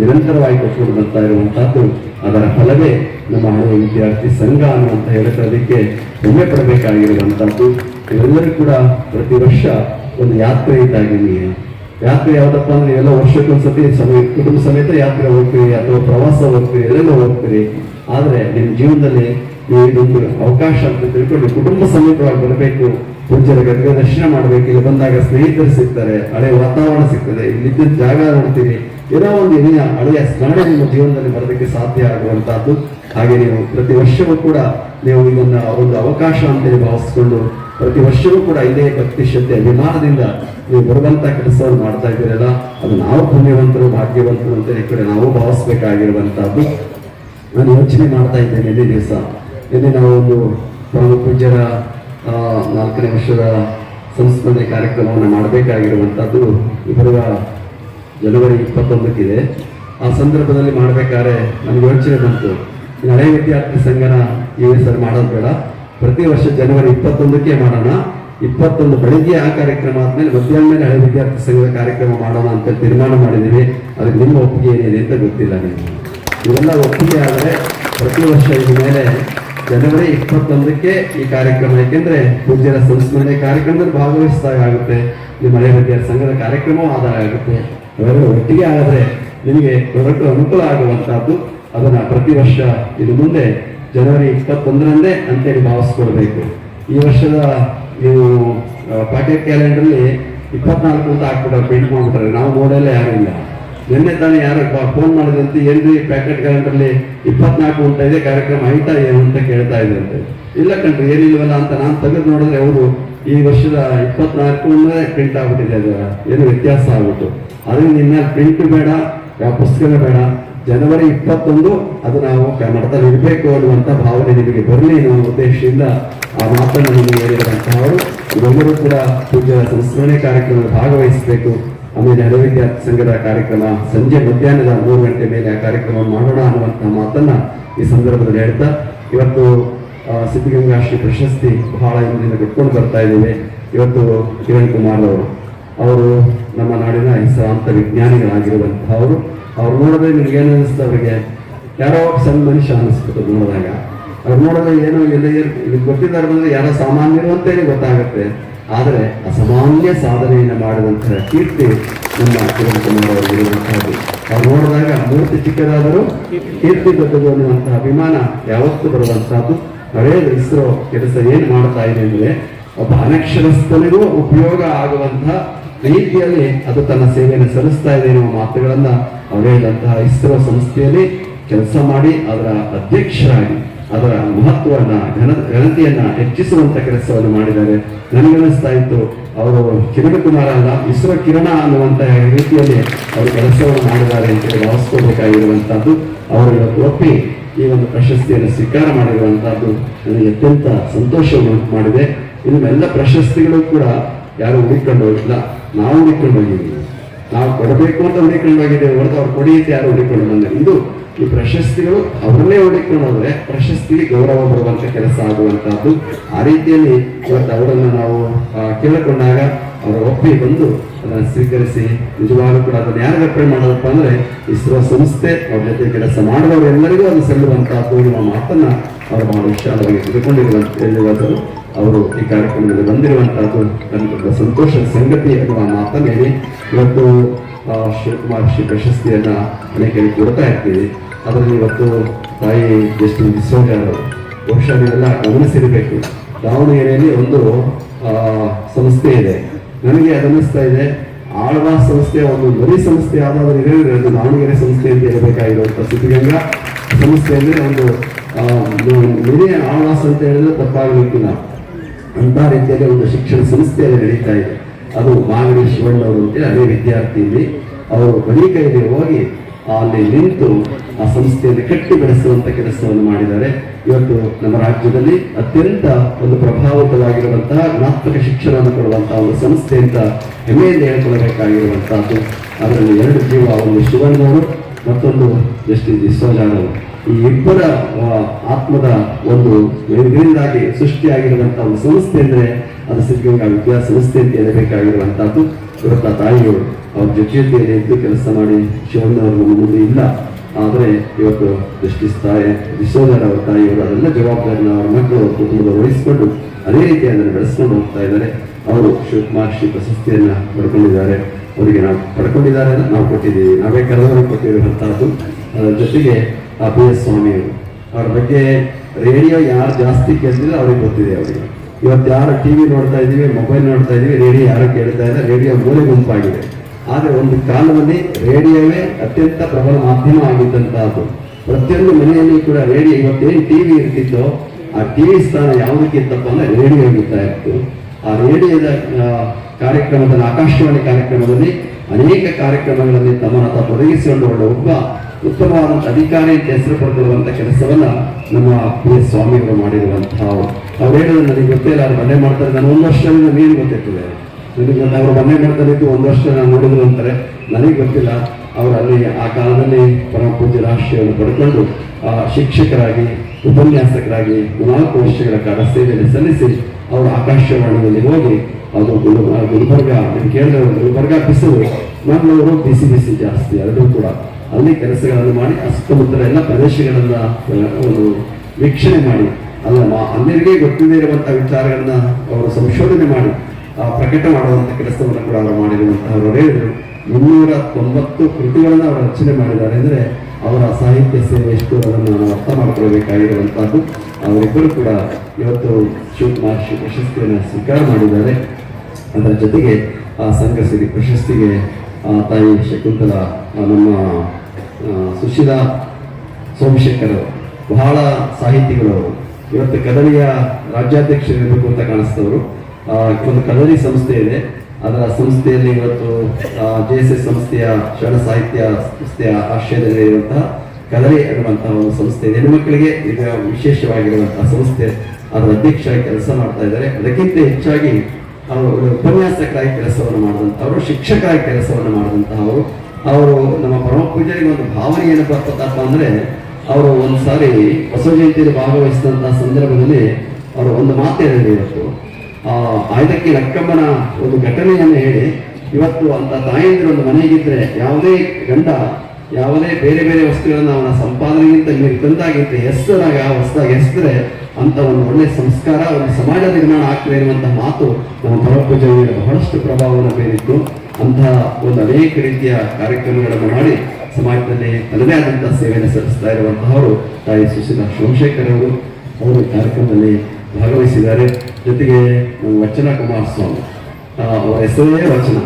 ನಿರಂತರವಾಗಿ ಕೊಟ್ಕೊಂಡು ಬರ್ತಾ ಇರುವಂತಹದ್ದು, ಅದರ ಫಲವೇ ನಮ್ಮ ಹಳೆಯ ವಿದ್ಯಾರ್ಥಿ ಸಂಘ ಅನ್ನುವಂತ ಹೇಳ್ಕೊಳ್ಳೋದಕ್ಕೆ ಹೆಮ್ಮೆ ಪಡಬೇಕಾಗಿರುವಂತಹದ್ದು ಇವೆಲ್ಲರೂ ಕೂಡ ಪ್ರತಿ ವರ್ಷ ಒಂದು ಯಾತ್ರೆ ಇದ್ದಾಗಿದೆ ಯಾತ್ರೆ ಯಾವ್ದಪ್ಪ ಅಂದ್ರೆ ಎಲ್ಲ ವರ್ಷಕ್ಕೊಂದ್ಸತಿ ಸಮಯ, ಕುಟುಂಬ ಸಮೇತ ಯಾತ್ರೆ ಹೋಗ್ತೀರಿ ಅಥವಾ ಪ್ರವಾಸ ಹೋಗ್ತೀರಿ, ಎಲ್ಲೆಲ್ಲ ಹೋಗ್ತೀರಿ. ಆದ್ರೆ ನಿಮ್ಮ ಜೀವನದಲ್ಲಿ ನೀವು ಇದೊಂದು ಅವಕಾಶ ಅಂತ ತಿಳ್ಕೊಂಡು ಕುಟುಂಬ ಸಮೇತವಾಗಿ ಬರಬೇಕು. ಪೂಜ್ಯರ ಗರ್ಗ ದರ್ಶನ ಮಾಡಬೇಕು. ಇಲ್ಲಿ ಬಂದಾಗ ಸ್ನೇಹಿತರು ಸಿಗ್ತಾರೆ, ಹಳೆಯ ವಾತಾವರಣ ಸಿಗ್ತದೆ. ಇಲ್ಲಿದ್ದ ಜಾಗ ನೋಡ್ತೀರಿ ಏನೋ ಒಂದು ಹಳೆಯ ಸ್ಮರಣೆ ನಿಮ್ಮ ಜೀವನದಲ್ಲಿ ಬರೋದಕ್ಕೆ ಸಾಧ್ಯ ಆಗುವಂತಹದ್ದು. ಹಾಗೆ ನೀವು ಪ್ರತಿ ವರ್ಷವೂ ಕೂಡ ನೀವು ಇದನ್ನ ಒಂದು ಅವಕಾಶ ಅಂತೇಳಿ ಭಾವಿಸ್ಕೊಂಡು ಪ್ರತಿ ವರ್ಷವೂ ಕೂಡ ಇದೇ ಭಕ್ತಿ ಶ್ರದ್ಧೆ ಅಭಿಮಾನದಿಂದ ನೀವು ಬರುವಂತ ಕೆಲಸವನ್ನು ಮಾಡ್ತಾ ಇದ್ದೀರಲ್ಲ, ಅದು ನಾವು ಪುಣ್ಯವಂತರು, ಭಾಗ್ಯವಂತರು ಅಂತ ಈ ಕಡೆ ನಾವು ಭಾವಿಸ್ಬೇಕಾಗಿರುವಂತಹದ್ದು. ನಾನು ಯೋಚನೆ ಮಾಡ್ತಾ ಇದ್ದೇನೆ ನಿನ್ನೆ ದಿವಸ. ನಿನ್ನೆ ನಾವು ಒಂದು ಪೂಜ್ಯರ ನಾಲ್ಕನೇ ವರ್ಷದ ಸಂಸ್ಮರಣೆ ಕಾರ್ಯಕ್ರಮವನ್ನು ಮಾಡಬೇಕಾಗಿರುವಂತಹದ್ದು ಈ ಬರುವ ಜನವರಿ ಇಪ್ಪತ್ತೊಂದಕ್ಕಿದೆ. ಆ ಸಂದರ್ಭದಲ್ಲಿ ಮಾಡಬೇಕಾದ್ರೆ ನನಗೆ ಯೋಚನೆ ಬಂತು. ಹಳೆ ವಿದ್ಯಾರ್ಥಿ ಸಂಘನ ಈ ಸರ್ ಮಾಡೋದು ಬೇಡ. ಪ್ರತಿ ವರ್ಷ ಜನವರಿ ಇಪ್ಪತ್ತೊಂದಕ್ಕೆ ಮಾಡೋಣ. ಇಪ್ಪತ್ತೊಂದು ಬೆಳಿಗ್ಗೆ ಆ ಕಾರ್ಯಕ್ರಮ ಆದ್ಮೇಲೆ ಮಧ್ಯಾಹ್ನ ಮೇಲೆ ಹಳೆ ವಿದ್ಯಾರ್ಥಿ ಸಂಘದ ಕಾರ್ಯಕ್ರಮ ಮಾಡೋಣ ಅಂತ ತೀರ್ಮಾನ ಮಾಡಿದ್ದೀವಿ. ಅದಕ್ಕೆ ನಿಮ್ಮ ಒಪ್ಪಿಗೆ ಏನಿದೆ ಅಂತ ಗೊತ್ತಿಲ್ಲ ನೀವು ಇವೆಲ್ಲ ಒಪ್ಪಿಗೆ ಆದರೆ ಪ್ರತಿ ವರ್ಷ ಇದ ಮೇಲೆ ಜನವರಿ ಇಪ್ಪತ್ತೊಂದಕ್ಕೆ ಈ ಕಾರ್ಯಕ್ರಮ ಯಾಕೆಂದ್ರೆ ಪೂಜ್ಯರ ಸಂಸ್ಮರಣೆ ಕಾರ್ಯಕ್ರಮದಲ್ಲಿ ಭಾಗವಹಿಸಿದಾಗ ಆಗುತ್ತೆ. ನಿಮ್ಮ ಹಳೆ ವಿದ್ಯಾರ್ಥಿ ಸಂಘದ ಕಾರ್ಯಕ್ರಮವೂ ಆದಾಗ ಆಗುತ್ತೆ. ಅವೆರಡು ಒಟ್ಟಿಗೆ ಆದರೆ ನಿಮಗೆ ದೊಡ್ಡ ಅನುಕೂಲ ಆಗುವಂತಹದ್ದು. ಅದನ್ನ ಪ್ರತಿ ವರ್ಷ ಇದು ಮುಂದೆ ಜನವರಿ ಇಪ್ಪತ್ತೊಂದರಂದೇ ಅಂತೇಳಿ ಭಾವಿಸ್ಕೊಳ್ಬೇಕು ಈ ವರ್ಷದ ನೀವು ಪ್ಯಾಕೆಟ್ ಕ್ಯಾಲೆಂಡ್ರಲ್ಲಿ ಇಪ್ಪತ್ನಾಲ್ಕು ಅಂತ ಹಾಕ್ಬಿಟ್ರೆ ಪ್ರಿಂಟ್ ಮಾಡ್ಬಿಟ್ರೆ ನಾವು ನೋಡಲ್ಲ ಯಾರು ಇಲ್ಲ. ನಿನ್ನೆ ತಾನೇ ಯಾರು ಫೋನ್ ಮಾಡಿದಂತೆ ಏನ್ರಿ ಪ್ಯಾಕೆಟ್ ಅಲ್ಲಿ ಇಪ್ಪತ್ನಾಲ್ಕು ಅಂತ ಇದೆ, ಕಾರ್ಯಕ್ರಮ ಆಯ್ತಾ ಏನು ಅಂತ ಕೇಳ್ತಾ ಇದ್ದಂತೆ ಇಲ್ಲ ಕಣ್ರಿ, ಏನಿಲ್ವಲ್ಲ ಅಂತ ನಾನು ತೆಗೆದು ನೋಡಿದ್ರೆ ಅವರು ಈ ವರ್ಷದ ಇಪ್ಪತ್ನಾಲ್ಕು ಪ್ರಿಂಟ್ ಆಗ್ಬಿಟ್ಟಿದೆ ಅದು ಏನು ವ್ಯತ್ಯಾಸ ಆಗ್ಬಿಟ್ಟು. ಅದರಿಂದ ಇನ್ನ ಪ್ರಿಂಟ್ ಬೇಡ ಯಾವ ಪುಸ್ತಕ ಬೇಡ. ಜನವರಿ ಇಪ್ಪತ್ತೊಂದು, ಅದು ನಾವು ಕನ್ನಡದಲ್ಲಿ ಇರಬೇಕು ಅನ್ನುವಂಥ ಭಾವನೆ ನಿಮಗೆ ಬರಲಿ ಅನ್ನೋ ಉದ್ದೇಶದಿಂದ ಆ ಮಾತನ್ನು ನಿಮಗೆ ಹೇಳಿರುವಂತಹವರು. ಇವೆಲ್ಲರೂ ಕೂಡ ಪೂಜ್ಯ ಸಂಸ್ಮರಣೆ ಕಾರ್ಯಕ್ರಮದಲ್ಲಿ ಭಾಗವಹಿಸಬೇಕು. ಆಮೇಲೆ ವಿದ್ಯಾರ್ಥಿ ಸಂಘದ ಕಾರ್ಯಕ್ರಮ, ಸಂಜೆ ಮಧ್ಯಾಹ್ನದ ಮೂರು ಗಂಟೆ ಮೇಲೆ ಆ ಕಾರ್ಯಕ್ರಮ ಮಾಡೋಣ ಅನ್ನುವಂಥ ಮಾತನ್ನು ಈ ಸಂದರ್ಭದಲ್ಲಿ ಹೇಳ್ತಾ, ಇವತ್ತು ಸಿದ್ಧಗಂಗಾ ಶ್ರೀ ಪ್ರಶಸ್ತಿ ಬಹಳ ಹಿಂದಿನ ಕಟ್ಕೊಂಡು ಬರ್ತಾ ಇದ್ದೇವೆ. ಇವತ್ತು ಕಿರಣ್ ಕುಮಾರ್ ಅವರು. ಅವರು ನಮ್ಮ ನಾಡಿನ ಹೆಸರಾಂತ ವಿಜ್ಞಾನಿಗಳಾಗಿರುವಂತಹವರು. ಅವ್ರು ನೋಡಿದ್ರೆ ನಿಮ್ಗೆ ಏನು ಅನಿಸ್ತು ಅವ್ರಿಗೆ? ಯಾರೋ ಸಣ್ಣ ಮನುಷ್ಯ ಅನಿಸ್ಬಿಟ್ಟು ನೋಡಿದಾಗ. ಅವ್ರು ನೋಡಿದ್ರೆ ಏನು ಎಲ್ಲ ಇದು ಗೊತ್ತಿದ್ದಾರೆ ಯಾರೋ ಸಾಮಾನ್ಯರು ಅಂತೇಳಿ ಗೊತ್ತಾಗುತ್ತೆ. ಆದರೆ ಅಸಾಮಾನ್ಯ ಸಾಧನೆಯನ್ನು ಮಾಡಿದಂತಹ ಕೀರ್ತಿ ನಮ್ಮ ಕಿರಣ್ ಅವ್ರು ನೋಡಿದಾಗ ಮೂರ್ತಿ ಚಿಕ್ಕದಾದರೂ ಕೀರ್ತಿ ದೊಡ್ಡದು ಅನ್ನುವಂತಹ ಅಭಿಮಾನ ಯಾವತ್ತೂ ಬರುವಂತಹದ್ದು. ಹಳೇ ಇಸ್ರೋ ಕೆಲಸ ಏನು ಮಾಡ್ತಾ ಇದೆ ಅಂದ್ರೆ ಒಬ್ಬ ಅನಕ್ಷರಸ್ಥನಿಗೂ ಉಪಯೋಗ ಆಗುವಂತಹ ರೀತಿಯಲ್ಲಿ ಅದು ತನ್ನ ಸೇವೆಯನ್ನು ಸಲ್ಲಿಸ್ತಾ ಇದೆ ಎನ್ನುವ ಮಾತುಗಳನ್ನ ಅವರು ಹೇಳಿದಂತಹ ಇಸ್ರೋ ಸಂಸ್ಥೆಯಲ್ಲಿ ಕೆಲಸ ಮಾಡಿ ಅದರ ಅಧ್ಯಕ್ಷರಾಗಿ, ಅದರ ಮಹತ್ವವನ್ನ, ಘನ, ಘನತೆಯನ್ನ ಹೆಚ್ಚಿಸುವಂತ ಕೆಲಸವನ್ನು ಮಾಡಿದ್ದಾರೆ. ನನಗನ್ನಿಸ್ತಾ ಇತ್ತು, ಅವರು ಕಿರಣ ಕುಮಾರ ಅಲ್ಲ, ಇಸ್ರೋ ಕಿರಣ ಅನ್ನುವಂತಹ ರೀತಿಯಲ್ಲಿ ಅವರು ಕೆಲಸವನ್ನು ಮಾಡಿದ್ದಾರೆ ಅಂತ ಹೇಳಿ ಭಾವಿಸ್ಕೋಬೇಕಾಗಿರುವಂತಹದ್ದು ಅವರು ಇವತ್ತು ಒಪ್ಪಿ ಈ ಒಂದು ಪ್ರಶಸ್ತಿಯನ್ನು ಸ್ವೀಕಾರ ಮಾಡಿರುವಂತಹದ್ದು ನನಗೆ ಅತ್ಯಂತ ಸಂತೋಷವನ್ನು ಮಾಡಿದೆ. ಇನ್ನು ಎಲ್ಲ ಪ್ರಶಸ್ತಿಗಳು ಕೂಡ ಯಾರು ಹುಡುಕೊಂಡು ಹೋಗಿಲ್ಲ. ನಾವು ಹುಡುಕೊಂಡು ಬಂದಿದ್ದೀವಿ ನಾವು ಕೊಡಬೇಕು ಅಂತ ಹುಡುಕೊಂಡು ಹೋಗಿದ್ದೇವೆ ಹೊರತು ಅವ್ರು ಕೊಡಿ ಅಂತ ಯಾರು ಹುಡುಕೊಂಡು ಬಂದ ಇದು ಈ ಪ್ರಶಸ್ತಿಗಳು ಅವರನ್ನೇ ಹೋದ್ರೆ ಪ್ರಶಸ್ತಿಗೆ ಗೌರವ ಬರುವಂತ ಕೆಲಸ ಆಗುವಂತಹದ್ದು ಆ ರೀತಿಯಲ್ಲಿ ಇವತ್ತು ಅವರನ್ನು ನಾವು ಕೇಳಿಕೊಂಡಾಗ ಅವರ ಒಪ್ಪಿ ಬಂದು ಅದನ್ನು ಸ್ವೀಕರಿಸಿ ನಿಜವಾಗ್ಲೂ ಕೂಡ ಅದನ್ನು ಯಾರು ರೆಫರ್ ಮಾಡೋದಪ್ಪ ಅಂದ್ರೆ ಇಸ್ರೋ ಸಂಸ್ಥೆ ಅವ್ರ ಜೊತೆ ಕೆಲಸ ಮಾಡುವವರೆಲ್ಲರಿಗೂ ಅದು ಸಲ್ಲುವಂತಹ ಪೂರ್ಣ ಮಾತನ್ನ ಅವರು ಬಹಳ ವಿಶಾಲವಾಗಿ ಹೇಳಿರುವಂಥದ್ದು ಅವರು ಈ ಕಾರ್ಯಕ್ರಮದಲ್ಲಿ ಬಂದಿರುವಂತಹದ್ದು ನನಗೆ ದೊಡ್ಡ ಸಂತೋಷದ ಸಂಗತಿ ಎನ್ನುವ ಮಾತನ್ನು ಇವತ್ತು ಶಿವಕುಮಾರ್ ಶ್ರೀ ಪ್ರಶಸ್ತಿಯನ್ನ ಅನೇಕರಿಗೆ ಕೊಡ್ತಾ ಇರ್ತೀವಿ. ಅದರಲ್ಲಿ ಇವತ್ತು ತಾಯಿ ಜಸ್ಟಿನ್ ಡಿಸೋಜ ಅವರು, ಬಹುಶಃ ನೀವೆಲ್ಲ ಗಮನಿಸಿರಬೇಕು. ದಾವಣಗೆರೆಯಲ್ಲಿ ಒಂದು ಸಂಸ್ಥೆ ಇದೆ. ನನಗೆ ಅದನ್ನಿಸ್ತಾ ಇದೆ, ಆಳ್ವಾ ಸಂಸ್ಥೆಯ ಒಂದು ಮರಿ ಸಂಸ್ಥೆ ಯಾವ್ದಾದ್ರು ಇರಲಿಲ್ಲ ಅದು ದಾವಣಗೆರೆ ಸಂಸ್ಥೆ ಅಂತ ಇರಬೇಕಾಗಿರುವಂಥ ಸಿದ್ಧಗಂಗಾ ಸಂಸ್ಥೆ ಅಂದರೆ ಒಂದು ಆಳ್ವಾಸ್ ಅಂತ ಹೇಳಿದ್ರೆ ತಪ್ಪಾಗಲಿಕ್ಕಿಲ್ಲ. ಅಂತ ರೀತಿಯಲ್ಲಿ ಒಂದು ಶಿಕ್ಷಣ ಸಂಸ್ಥೆಯಲ್ಲಿ ನಡೀತಾ ಇದೆ. ಅದು ಮಾಗಡಿ ಶಿವಣ್ಣ ಅವರು ಅದೇ ವಿದ್ಯಾರ್ಥಿ ಇಲ್ಲಿ ಅವರು ಕೈಗೆ ಹೋಗಿ ಅಲ್ಲಿ ನಿಂತು ಆ ಸಂಸ್ಥೆಯನ್ನು ಕಟ್ಟಿ ಬೆಳೆಸುವಂತ ಕೆಲಸವನ್ನು ಮಾಡಿದ್ದಾರೆ. ಇವತ್ತು ನಮ್ಮ ರಾಜ್ಯದಲ್ಲಿ ಅತ್ಯಂತ ಒಂದು ಪ್ರಭಾವಿತವಾಗಿರುವಂತಹ ಗುಣಾತ್ಮಕ ಶಿಕ್ಷಣವನ್ನು ಕೊಡುವಂತಹ ಒಂದು ಸಂಸ್ಥೆ ಅಂತ ಹೆಮ್ಮೆಯಿಂದ ಹೇಳ್ಕೊಳ್ಬೇಕಾಗಿರುವಂತಹದ್ದು. ಅದರಲ್ಲಿ ಎರಡು ಜೀವ, ಒಂದು ಶಿವಣ್ಣವರು, ಮತ್ತೊಂದು ಜಸ್ಟಿಸ್ ವಿಶ್ವಜಾನವರು ಈ ಇಬ್ಬರ ಆತ್ಮದ ಒಂದು ಇದರಿಂದಾಗಿ ಸೃಷ್ಟಿಯಾಗಿರುವಂತಹ ಒಂದು ಸಂಸ್ಥೆ ಅಂದ್ರೆ ಅದು ಸಿದ್ಧಗಂಗಾ ವಿದ್ಯಾಸಂಸ್ಥೆ ಅಂತ ಹೇಳಬೇಕಾಗಿರುವಂತಹದ್ದು. ಇವತ್ತ ತಾಯಿಯವರು ಅವ್ರ ಜೊತೆ ಜೊತೆಯಲ್ಲಿ ಎದ್ದು ಕೆಲಸ ಮಾಡಿ ಶಿವಣ್ಣವರು ಮುಂದೆ ಇಲ್ಲ. ಆದರೆ ಇವತ್ತು ಜಸ್ಟಿಸ್ ತಾಯಿ ವಿಶ್ವಧರ ಅವರ ತಾಯಿಯವರು ಅದೆಲ್ಲ ಜವಾಬ್ದಾರಿನ ಅವರ ಮಕ್ಕಳು ಕುಟುಂಬ ವಹಿಸಿಕೊಂಡು ಅದೇ ರೀತಿ ಅದನ್ನು ಬೆಳೆಸ್ಕೊಂಡು ಹೋಗ್ತಾ ಇದ್ದಾರೆ. ಅವರು ಶಿವಕುಮಾರ್ ಶ್ರೀ ಪ್ರಶಸ್ತಿಯನ್ನ ಪಡ್ಕೊಂಡಿದ್ದಾರೆ. ಅವರಿಗೆ ನಾವು ಪಡ್ಕೊಂಡಿದ್ದಾರೆ ನಾವು ಕೊಟ್ಟಿದ್ದೀವಿ. ನಾವೇ ಕರೆದವರು ಕೊಟ್ಟಿರುವಂತಹದ್ದು. ಅದರ ಜೊತೆಗೆ ಆ ಸ್ವಾಮಿ ಅವ್ರ. ಬಗ್ಗೆ ರೇಡಿಯೋ ಯಾರು ಜಾಸ್ತಿ ಕೇಳ್ತಿಲ್ಲ ಅವ್ರಿಗೆ ಗೊತ್ತಿದೆ ಅವರಿಗೆ. ಇವತ್ತು ಯಾರು ಟಿವಿ ನೋಡ್ತಾ ಇದ್ದೀವಿ, ಮೊಬೈಲ್ ನೋಡ್ತಾ ಇದ್ದೀವಿ, ರೇಡಿಯೋ ಯಾರು ಕೇಳ್ತಾ ಇಲ್ಲ, ರೇಡಿಯೋ ಮೂಲೆ ಗುಂಪಾಗಿದೆ. ಆದರೆ ಒಂದು ಕಾಲದಲ್ಲಿ ರೇಡಿಯೋವೇ ಅತ್ಯಂತ ಪ್ರಬಲ ಮಾಧ್ಯಮ ಆಗಿದ್ದಂತಹದ್ದು. ಪ್ರತಿಯೊಂದು ಮನೆಯಲ್ಲಿ ಕೂಡ ರೇಡಿಯೋ ಇವತ್ತೇನು ಟಿವಿ ಇರ್ತಿತ್ತೋ, ಆ ಟಿವಿ ಸ್ಥಾನ ಯಾವುದಕ್ಕಿಂತಪ್ಪ ಅಂದರೆ ರೇಡಿಯೋ ಇರ್ತಾ ಇತ್ತು. ಆ ರೇಡಿಯೋದ ಕಾರ್ಯಕ್ರಮದಲ್ಲಿ, ಆಕಾಶವಾಣಿ ಕಾರ್ಯಕ್ರಮದಲ್ಲಿ ಅನೇಕ ಕಾರ್ಯಕ್ರಮಗಳಲ್ಲಿ ತಮ್ಮನ್ನ ತಾವು ತೊಡಗಿಸಿಕೊಂಡು ಒಬ್ಬ ಉತ್ತಮವಾದಂಥ ಅಧಿಕಾರಿ ಅಂತ ಹೆಸರು ಪಡೆದಿರುವಂಥ ಕೆಲಸವನ್ನ ನಮ್ಮ ಪಿ ಎಸ್ ಸ್ವಾಮಿಗಳು ಮಾಡಿರುವಂತಹ ಅವ್ರು ಹೇಳಿದ್ರೆ ನನಗೆ ಗೊತ್ತಿಲ್ಲ ಅವ್ರು ಮನೆ ಮಾಡ್ತಾರೆ. ನಾನು ಒಂದು ವರ್ಷದಿಂದ ನೀರು ಗೊತ್ತಿರ್ತದೆ. ನನಗೆ ಅವರು ಮನೆ ಮಾಡ್ತಾರೆ ಒಂದು ವರ್ಷ ನಾನು ನೋಡಿದ್ರು ಅಂತಾರೆ. ನನಗೆ ಗೊತ್ತಿಲ್ಲ ಅವರು ಅಲ್ಲಿ ಆ ಕಾಲದಲ್ಲಿ ಪರಮ ಪೂಜ್ಯ ರಾಷ್ಟ್ರೀಯವನ್ನು ಪಡ್ಕೊಂಡು ಆ, ಶಿಕ್ಷಕರಾಗಿ ಉಪನ್ಯಾಸಕರಾಗಿ ನಾಲ್ಕು ವರ್ಷಗಳ ಕಾಲ ಸೇವೆಯನ್ನು ಸಲ್ಲಿಸಿ ಅವರು ಆಕಾಶವಾಣಿಯಲ್ಲಿ ಹೋಗಿ ಅದು ಗುಲ್ಬರ್ಗ ನೀವು ಕೇಳಿದ್ರೆ ಗುಲ್ಬರ್ಗ ಬಿಸಿಲು. ಮಂಗಳೂರು ಬಿಸಿ ಬಿಸಿ ಜಾಸ್ತಿ ಎರಡೂ ಕೂಡ. ಅಲ್ಲಿ ಕೆಲಸಗಳನ್ನು ಮಾಡಿ ಸುತ್ತಮುತ್ತಲ ಎಲ್ಲ ಪ್ರದೇಶಗಳನ್ನ ಅವರು ವೀಕ್ಷಣೆ ಮಾಡಿ. ಅಲ್ಲ ಅನ್ಯರಿಗೆ ಗೊತ್ತಿದೆ ಇರುವಂತಹ ವಿಚಾರಗಳನ್ನ ಅವರು ಸಂಶೋಧನೆ ಮಾಡಿ ಆ, ಪ್ರಕಟ ಮಾಡುವಂತ ಕೆಲಸವನ್ನು ಕೂಡ ಅವರು ಮಾಡಿರುವಂತಹ ಅವರು ಹೇಳಿದರು. ಮುನ್ನೂರ ತೊಂಬತ್ತು ಕೃತಿಗಳನ್ನ ಅವರು ರಚನೆ ಮಾಡಿದ್ದಾರೆ. ಅಂದ್ರೆ ಅವರ ಸಾಹಿತ್ಯ ಸೇವೆ ಎಷ್ಟು ಅದನ್ನು ನಾವು ಅರ್ಥ ಮಾಡ್ಕೊಳ್ಬೇಕಾಗಿರುವಂತಹದ್ದು. ಅವರಿಬ್ಬರು ಕೂಡ ಇವತ್ತು ಶಿವಕುಮಾರ್ ಶ್ರೀ ಪ್ರಶಸ್ತಿಯನ್ನು ಸ್ವೀಕಾರ ಮಾಡಿದ್ದಾರೆ. ಅದರ ಜೊತೆಗೆ ಆ ಸಂಘ ಪ್ರಶಸ್ತಿಗೆ ಆ, ತಾಯಿ ಶಕುಂತಲ ನಮ್ಮ ಸುಶೀಲ ಸೋಮಶೇಖರ್ ಬಹಳ ಸಾಹಿತಿಗಳು ಇವತ್ತು ಇವತ್ತು ರಾಜ್ಯಾಧ್ಯಕ್ಷರು ಇರಬೇಕು ಅಂತ ಕಾಣಿಸ್ತವರು. ಒಂದು ಕದರಿ ಸಂಸ್ಥೆ ಇದೆ. ಅದರ ಸಂಸ್ಥೆಯಲ್ಲಿ ಇವತ್ತು ಜೆ ಎಸ್ ಎಸ್ ಸಂಸ್ಥೆಯ ಶರಣ ಸಾಹಿತ್ಯ ಸಂಸ್ಥೆಯ ಆಶ್ರಯದಲ್ಲಿ ಇರುವಂತಹ ಕದರಿ ಅನ್ನುವಂತಹ ಒಂದು ಸಂಸ್ಥೆ ಇದೆ. ಹೆಣ್ಣುಮಕ್ಕಳಿಗೆ ಈಗ ವಿಶೇಷವಾಗಿರುವಂತಹ ಸಂಸ್ಥೆ. ಅದರ ಅಧ್ಯಕ್ಷರಾಗಿ ಕೆಲಸ ಮಾಡ್ತಾ ಇದ್ದಾರೆ. ಅದಕ್ಕಿಂತ ಹೆಚ್ಚಾಗಿ ಅವರು ಉಪನ್ಯಾಸಕರಾಗಿ ಕೆಲಸವನ್ನು ಮಾಡಿದಂಥವರು ಶಿಕ್ಷಕರಾಗಿ ಕೆಲಸವನ್ನು ಮಾಡಿದಂತಹವರು ಅವರು ನಮ್ಮ ಪರಮ ಪೂಜಾರಿಗೆ ಒಂದು ಭಾವನೆ ಏನು ಬರ್ತದಪ್ಪ ಅಂದರೆ, ಅವರು ಒಂದು ಸಾರಿ ಬಸವ ಜಯಂತಿಯಲ್ಲಿ ಭಾಗವಹಿಸಿದಂಥ ಸಂದರ್ಭದಲ್ಲಿ ಅವರು ಒಂದು ಮಾತು ಹೇಳಿದ್ರು ಇವತ್ತು. ಆಯ್ದಕ್ಕೆ ಲಕ್ಕಮ್ಮನ ಒಂದು ಘಟನೆಯನ್ನು ಹೇಳಿ, ಇವತ್ತು ಅಂತ ತಾಯಂದಿರು ಒಂದು ಮನೆಗಿದ್ರೆ ಯಾವುದೇ ಗಂಡ, ಯಾವುದೇ ಬೇರೆ ಬೇರೆ ವಸ್ತುಗಳನ್ನು ಅವನ ಸಂಪಾದನೆಗಿಂತ ಮೀರಿ ತಂದಾಗಿಂತ ಹೆಸರಾಗ ಹೊಸದಾಗಿ ಹೆಸರೆ ಅಂತ ಒಂದು ಒಳ್ಳೆ ಸಂಸ್ಕಾರ, ಒಂದು ಸಮಾಜ ನಿರ್ಮಾಣ ಆಗ್ತದೆ ಎನ್ನುವಂತಹ ಮಾತು ನಮ್ಮ ಪರಪೂಜೆಯ ಬಹಳಷ್ಟು ಪ್ರಭಾವವನ್ನು ಬೀರಿತ್ತು. ಅಂತಹ ಒಂದು ಅನೇಕ ರೀತಿಯ ಕಾರ್ಯಕ್ರಮಗಳನ್ನು ಮಾಡಿ ಸಮಾಜದಲ್ಲಿ ತನ್ನದೇ ಆದಂತಹ ಸೇವೆಯನ್ನು ಸಲ್ಲಿಸ್ತಾ ಇರುವಂತಹವರು ತಾಯಿ ಸುಶೀಲಾ ಸೋಮಶೇಖರ್ ಅವರು. ಅವರು ಕಾರ್ಯಕ್ರಮದಲ್ಲಿ ಭಾಗವಹಿಸಿದ್ದಾರೆ. ಜೊತೆಗೆ ವಚನ ಕುಮಾರಸ್ವಾಮಿ ಅವರ ಹೆಸರೇ ವಚನ.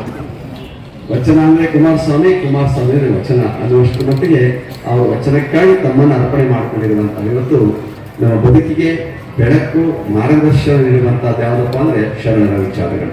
ವಚನ ಅಂದ್ರೆ ಕುಮಾರಸ್ವಾಮಿ ಕುಮಾರಸ್ವಾಮಿ ಅಂದ್ರೆ ವಚನ ಅನ್ನುವಷ್ಟು ಮಟ್ಟಿಗೆ ಅವರು ವಚನಕ್ಕಾಗಿ ತಮ್ಮನ್ನು ಅರ್ಪಣೆ ಮಾಡಿಕೊಂಡಿರುವಂತಹ ಇವತ್ತು ನಮ್ಮ ಬದುಕಿಗೆ ಬೆಳಕು, ಮಾರ್ಗದರ್ಶನ ನೀಡುವಂತಹದ್ದು ಯಾವುದಪ್ಪ ಅಂದ್ರೆ ಶರಣರ ವಿಚಾರಗಳು.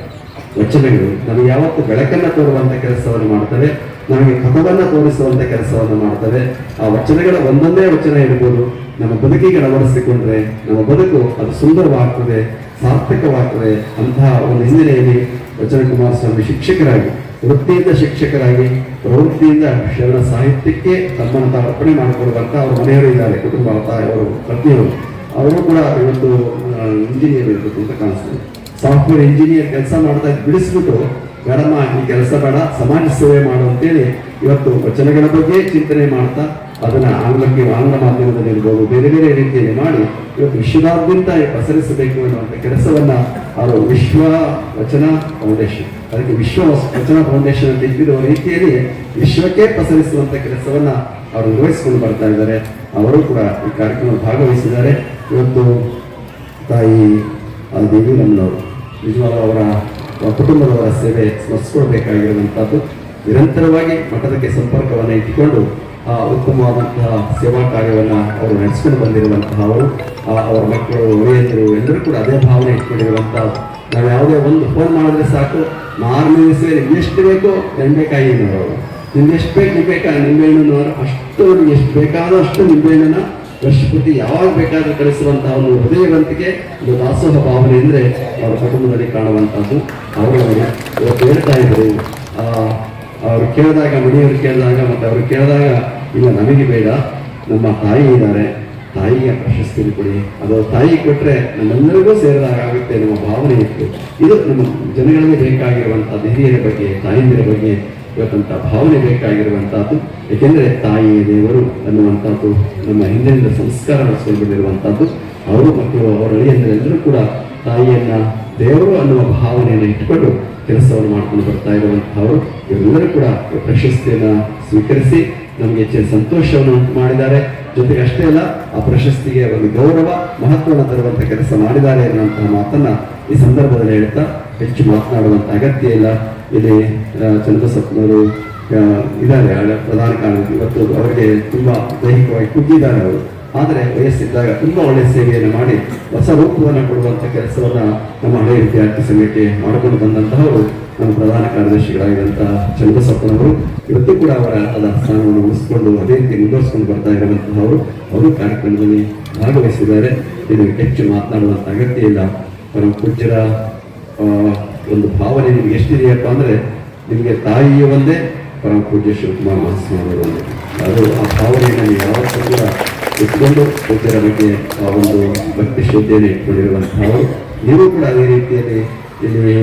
ವಚನಗಳು. ನಮಗೆ ಯಾವತ್ತು ಬೆಳಕನ್ನ ತೋರುವಂತ ಕೆಲಸವನ್ನು ಮಾಡ್ತವೆ. ನಮಗೆ ಕಥವನ್ನ ತೋರಿಸುವಂತ ಕೆಲಸವನ್ನು ಮಾಡ್ತವೆ. ಆ ವಚನಗಳ ಒಂದೊಂದೇ ವಚನ ಇರ್ಬೋದು. ನಮ್ಮ ಬದುಕಿಗೆ ಅಳವಡಿಸಿಕೊಂಡ್ರೆ ನಮ್ಮ ಬದುಕು ಅದು ಸುಂದರವಾಗ್ತದೆ, ಸಾರ್ಥಕವಾಗ್ತದೆ ಅಂತಹ ಒಂದು ಹಿನ್ನೆಲೆಯಲ್ಲಿ ವಚನ ಕುಮಾರಸ್ವಾಮಿ ಶಿಕ್ಷಕರಾಗಿ ವೃತ್ತಿಯಿಂದ ಶಿಕ್ಷಕರಾಗಿ, ಪ್ರವೃತ್ತಿಯಿಂದ ಶರಣ ಸಾಹಿತ್ಯಕ್ಕೆ ತಮ್ಮನ್ನು ತಾವು ಅರ್ಪಣೆ ಮಾಡಿಕೊಡುವಂತ ಅವರು ಮನೆಯವರು ಇದ್ದಾರೆ, ಕುಟುಂಬ ತಾಯಿಯವರು, ಪತ್ನಿಯವರು. ಅವರು ಕೂಡ ಇವತ್ತು ಇಂಜಿನಿಯರ್ ಇರಬೇಕು ಅಂತ ಕಾಣಿಸ್ತದೆ. ಸಾಫ್ಟ್ವೇರ್ ಇಂಜಿನಿಯರ್ ಕೆಲಸ ಮಾಡ್ತಾ ಬಿಡಿಸ್ಬಿಟ್ಟು, ಬೇಡಮ್ಮ, ಈ ಕೆಲಸ ಬೇಡ, ಸಮಾಜ ಸೇವೆ ಮಾಡು ಅಂತೇಳಿ ಇವತ್ತು ವಚನಗಳ ಬಗ್ಗೆ ಚಿಂತನೆ ಮಾಡ್ತಾ ಅದನ್ನ ಆಂಗ್ಲಕ್ಕೆ, ಆಂಗ್ಲ ಮಾಧ್ಯಮದಲ್ಲಿ ಇರ್ಬೋದು ಬೇರೆ ಬೇರೆ ರೀತಿಯಲ್ಲಿ ಮಾಡಿ ಇವತ್ತು ವಿಶ್ವದಾದ್ಯಂತ ಪಸರಿಸಬೇಕು ಅನ್ನುವಂಥ ಕೆಲಸವನ್ನ ಅವರು ವಿಶ್ವ ವಚನ ಫೌಂಡೇಶನ್ ಅದಕ್ಕೆ ವಿಶ್ವ ವಚನ ಫೌಂಡೇಶನ್ ಅಂತ ಇಟ್ಟಿರುವ ರೀತಿಯಲ್ಲಿ ವಿಶ್ವಕ್ಕೆ ಪಸರಿಸುವಂತ ಕೆಲಸವನ್ನ ಅವರು ನಿರ್ವಹಿಸಿಕೊಂಡು ಬರ್ತಾ ಇದ್ದಾರೆ. ಅವರು ಕೂಡ ಈ ಕಾರ್ಯಕ್ರಮ ಭಾಗವಹಿಸಿದ್ದಾರೆ. ಇವತ್ತು ತಾಯಿ ದೇವಿ ನಮ್ಮನವರು ನಿಜವಾದ ಅವರ ಕುಟುಂಬದವರ ಸೇವೆ ಸ್ಮರಿಸ್ಕೊಳ್ಬೇಕಾಗಿರುವಂಥದ್ದು ನಿರಂತರವಾಗಿ ಮಠದಕ್ಕೆ ಸಂಪರ್ಕವನ್ನು ಇಟ್ಟುಕೊಂಡು ಉತ್ತಮವಾದಂತಹ ಸೇವಾ ಕಾರ್ಯವನ್ನು ಅವರು ನಡೆಸ್ಕೊಂಡು ಬಂದಿರುವಂತಹ ಅವರು ಅವರ ಮಕ್ಕಳು ಒಳ್ಳೆಯಂದರು ಎಲ್ಲರೂ ಕೂಡ ಅದೇ ಭಾವನೆ ಇಟ್ಕೊಂಡಿರುವಂಥ ನಾವು ಯಾವುದೇ ಒಂದು ಫೋನ್ ಮಾಡಿದ್ರೆ ಸಾಕು. ನಾರ್ಮಲ್ ದಿವಸ ಎಷ್ಟು ಬೇಕೋ ಬೆಂಡೆಕಾಯಿ ಅವರು ನಿಮ್ಗೆ ಎಷ್ಟು ಬೇಕು ನಿಂಬೆಕಾಯಿ ನಿಂಬೆಹಣ್ಣು ಅಷ್ಟು ಅವ್ರಿಗೆ ಎಷ್ಟು ಬೇಕಾದೋ ಅಷ್ಟು ನಿಂಬೆಹಣ್ಣನ್ನ ವರ್ಷಪೂರ್ತಿ ಯಾವಾಗ ಬೇಕಾದರೂ ಕಳಿಸುವಂತಹ ಒಂದು ಹೃದಯವಂತಿಕೆ, ಒಂದು ದಾಸೋಹ ಭಾವನೆ ಅಂದರೆ ಅವರ ಕುಟುಂಬದಲ್ಲಿ ಕಾಣುವಂಥದ್ದು ಅವರು ಇವತ್ತು ಹೇಳ್ತಾ ಇದ್ರು. ಅವರು ಅವ್ರು ಕೇಳಿದಾಗ, ಮನೆಯವರು ಕೇಳಿದಾಗ, ಮತ್ತು ಅವರು ಕೇಳಿದಾಗ ಇಲ್ಲ ನಮಗೆ ಬೇಡ. ನಮ್ಮ ತಾಯಿ ಇದ್ದಾರೆ. ತಾಯಿಯ ಪ್ರಶಸ್ತಿ ಕೊಡಿ. ಅದು ತಾಯಿ ಕೊಟ್ಟರೆ ನಮ್ಮೆಲ್ಲರಿಗೂ ಸೇರಿದಾಗುತ್ತೆ ನಮ್ಮ ಭಾವನೆ ಇತ್ತು. ಇದು ನಮ್ಮ ಜನಗಳಿಗೆ ಬೇಕಾಗಿರುವಂತಹ ಹಿರಿಯರ ಬಗ್ಗೆ, ತಾಯಿಯರ ಬಗ್ಗೆ ಇವತ್ತಂತ ಭಾವನೆ ಬೇಕಾಗಿರುವಂಥದ್ದು. ಏಕೆಂದರೆ ತಾಯಿ ದೇವರು ಅನ್ನುವಂಥದ್ದು ನಮ್ಮ ಹಿಂದಿನಿಂದ ಸಂಸ್ಕಾರ ನಡೆಸ್ಕೊಂಡಿರುವಂತಹದ್ದು ಅವರು ಮತ್ತು ಅವರ ಅಳಿಯಂದರೆಲ್ಲರೂ ಕೂಡ ತಾಯಿಯನ್ನ ದೇವರು ಅನ್ನುವ ಭಾವನೆಯನ್ನು ಇಟ್ಟುಕೊಂಡು ಕೆಲಸವನ್ನು ಮಾಡ್ಕೊಂಡು ಬರ್ತಾ ಇರುವಂತಹವರು ಇವರೆಲ್ಲರೂ ಕೂಡ ಪ್ರಶಸ್ತಿಯನ್ನ ಸ್ವೀಕರಿಸಿ ನಮಗೆ ಹೆಚ್ಚಿನ ಸಂತೋಷವನ್ನು ಉಂಟು ಮಾಡಿದ್ದಾರೆ. ಜೊತೆಗೆ ಅಷ್ಟೇ ಅಲ್ಲ, ಆ ಪ್ರಶಸ್ತಿಗೆ ಒಂದು ಗೌರವ, ಮಹತ್ವವನ್ನು ತರುವಂತ ಕೆಲಸ ಮಾಡಿದ್ದಾರೆ ಅನ್ನುವಂತಹ ಮಾತನ್ನ ಈ ಸಂದರ್ಭದಲ್ಲಿ ಹೇಳ್ತಾ ಹೆಚ್ಚು ಮಾತನಾಡುವಂತ ಅಗತ್ಯ ಇಲ್ಲ. ಇಲ್ಲಿ ಚಂದ್ರಸಪ್ನವರು ಇದ್ದಾರೆ. ಪ್ರಧಾನ ಕಾರ್ಯದರ್ಶಿ ಇವತ್ತು ಅವರಿಗೆ ತುಂಬಾ ದೈಹಿಕವಾಗಿ ಕುಗ್ಗಿದ್ದಾರೆ ಅವರು. ಆದರೆ ವಯಸ್ಸಿದ್ದಾಗ ತುಂಬಾ ಒಳ್ಳೆಯ ಸೇವೆಯನ್ನು ಮಾಡಿ ಹೊಸ ರೂಪವನ್ನು ಕೊಡುವಂತ ಕೆಲಸವನ್ನ ನಮ್ಮ ಹಳೆಯ ವಿದ್ಯಾರ್ಥಿ ಸಂಘಕ್ಕೆ ಮಾಡಿಕೊಂಡು ಬಂದಂತಹವರು ನಮ್ಮ ಪ್ರಧಾನ ಕಾರ್ಯದರ್ಶಿಗಳಾಗಿರುವಂತಹ ಚಂದ್ರಸಪ್ಪನವರು ಇವತ್ತು ಕೂಡ ಅವರ ಅದ ಸ್ಥಾನವನ್ನು ಉಳಿಸಿಕೊಂಡು ಅದೇ ರೀತಿ ಮುಂದುವರಿಸಿಕೊಂಡು ಬರ್ತಾ ಇರುವಂತಹವರು ಅವರು ಕಾರ್ಯಕ್ರಮದಲ್ಲಿ ಭಾಗವಹಿಸಿದ್ದಾರೆ. ಇದು ಹೆಚ್ಚು ಮಾತನಾಡುವಂಥ ಅಗತ್ಯ ಇಲ್ಲ. ಪರಮ ಪೂಜ್ಯರ ಒಂದು ಭಾವನೆ ನಿಮ್ಗೆ ಎಷ್ಟಿದೆಯಪ್ಪ ಅಂದ್ರೆ ನಿಮಗೆ ತಾಯಿಯ ಒಂದೇ ಪರಮ ಪೂಜ್ಯ ಶಿವಕುಮಾರ್ ಮಹಾಸ್ವಾಮಿಯವರು ಅದು ಆ ಭಾವನೆಯನ್ನು ಯಾವತ್ತೂ ಕೂಡ ಇಟ್ಕೊಂಡು ಪೂಜ್ಯರ ಬಗ್ಗೆ ಆ ಒಂದು ಭಕ್ತಿ ಶ್ರದ್ಧೆಯನ್ನು ಇಟ್ಕೊಂಡಿರುವಂತಹವರು. ನೀವು ಕೂಡ ಅದೇ ರೀತಿಯಲ್ಲಿ ಇಲ್ಲಿ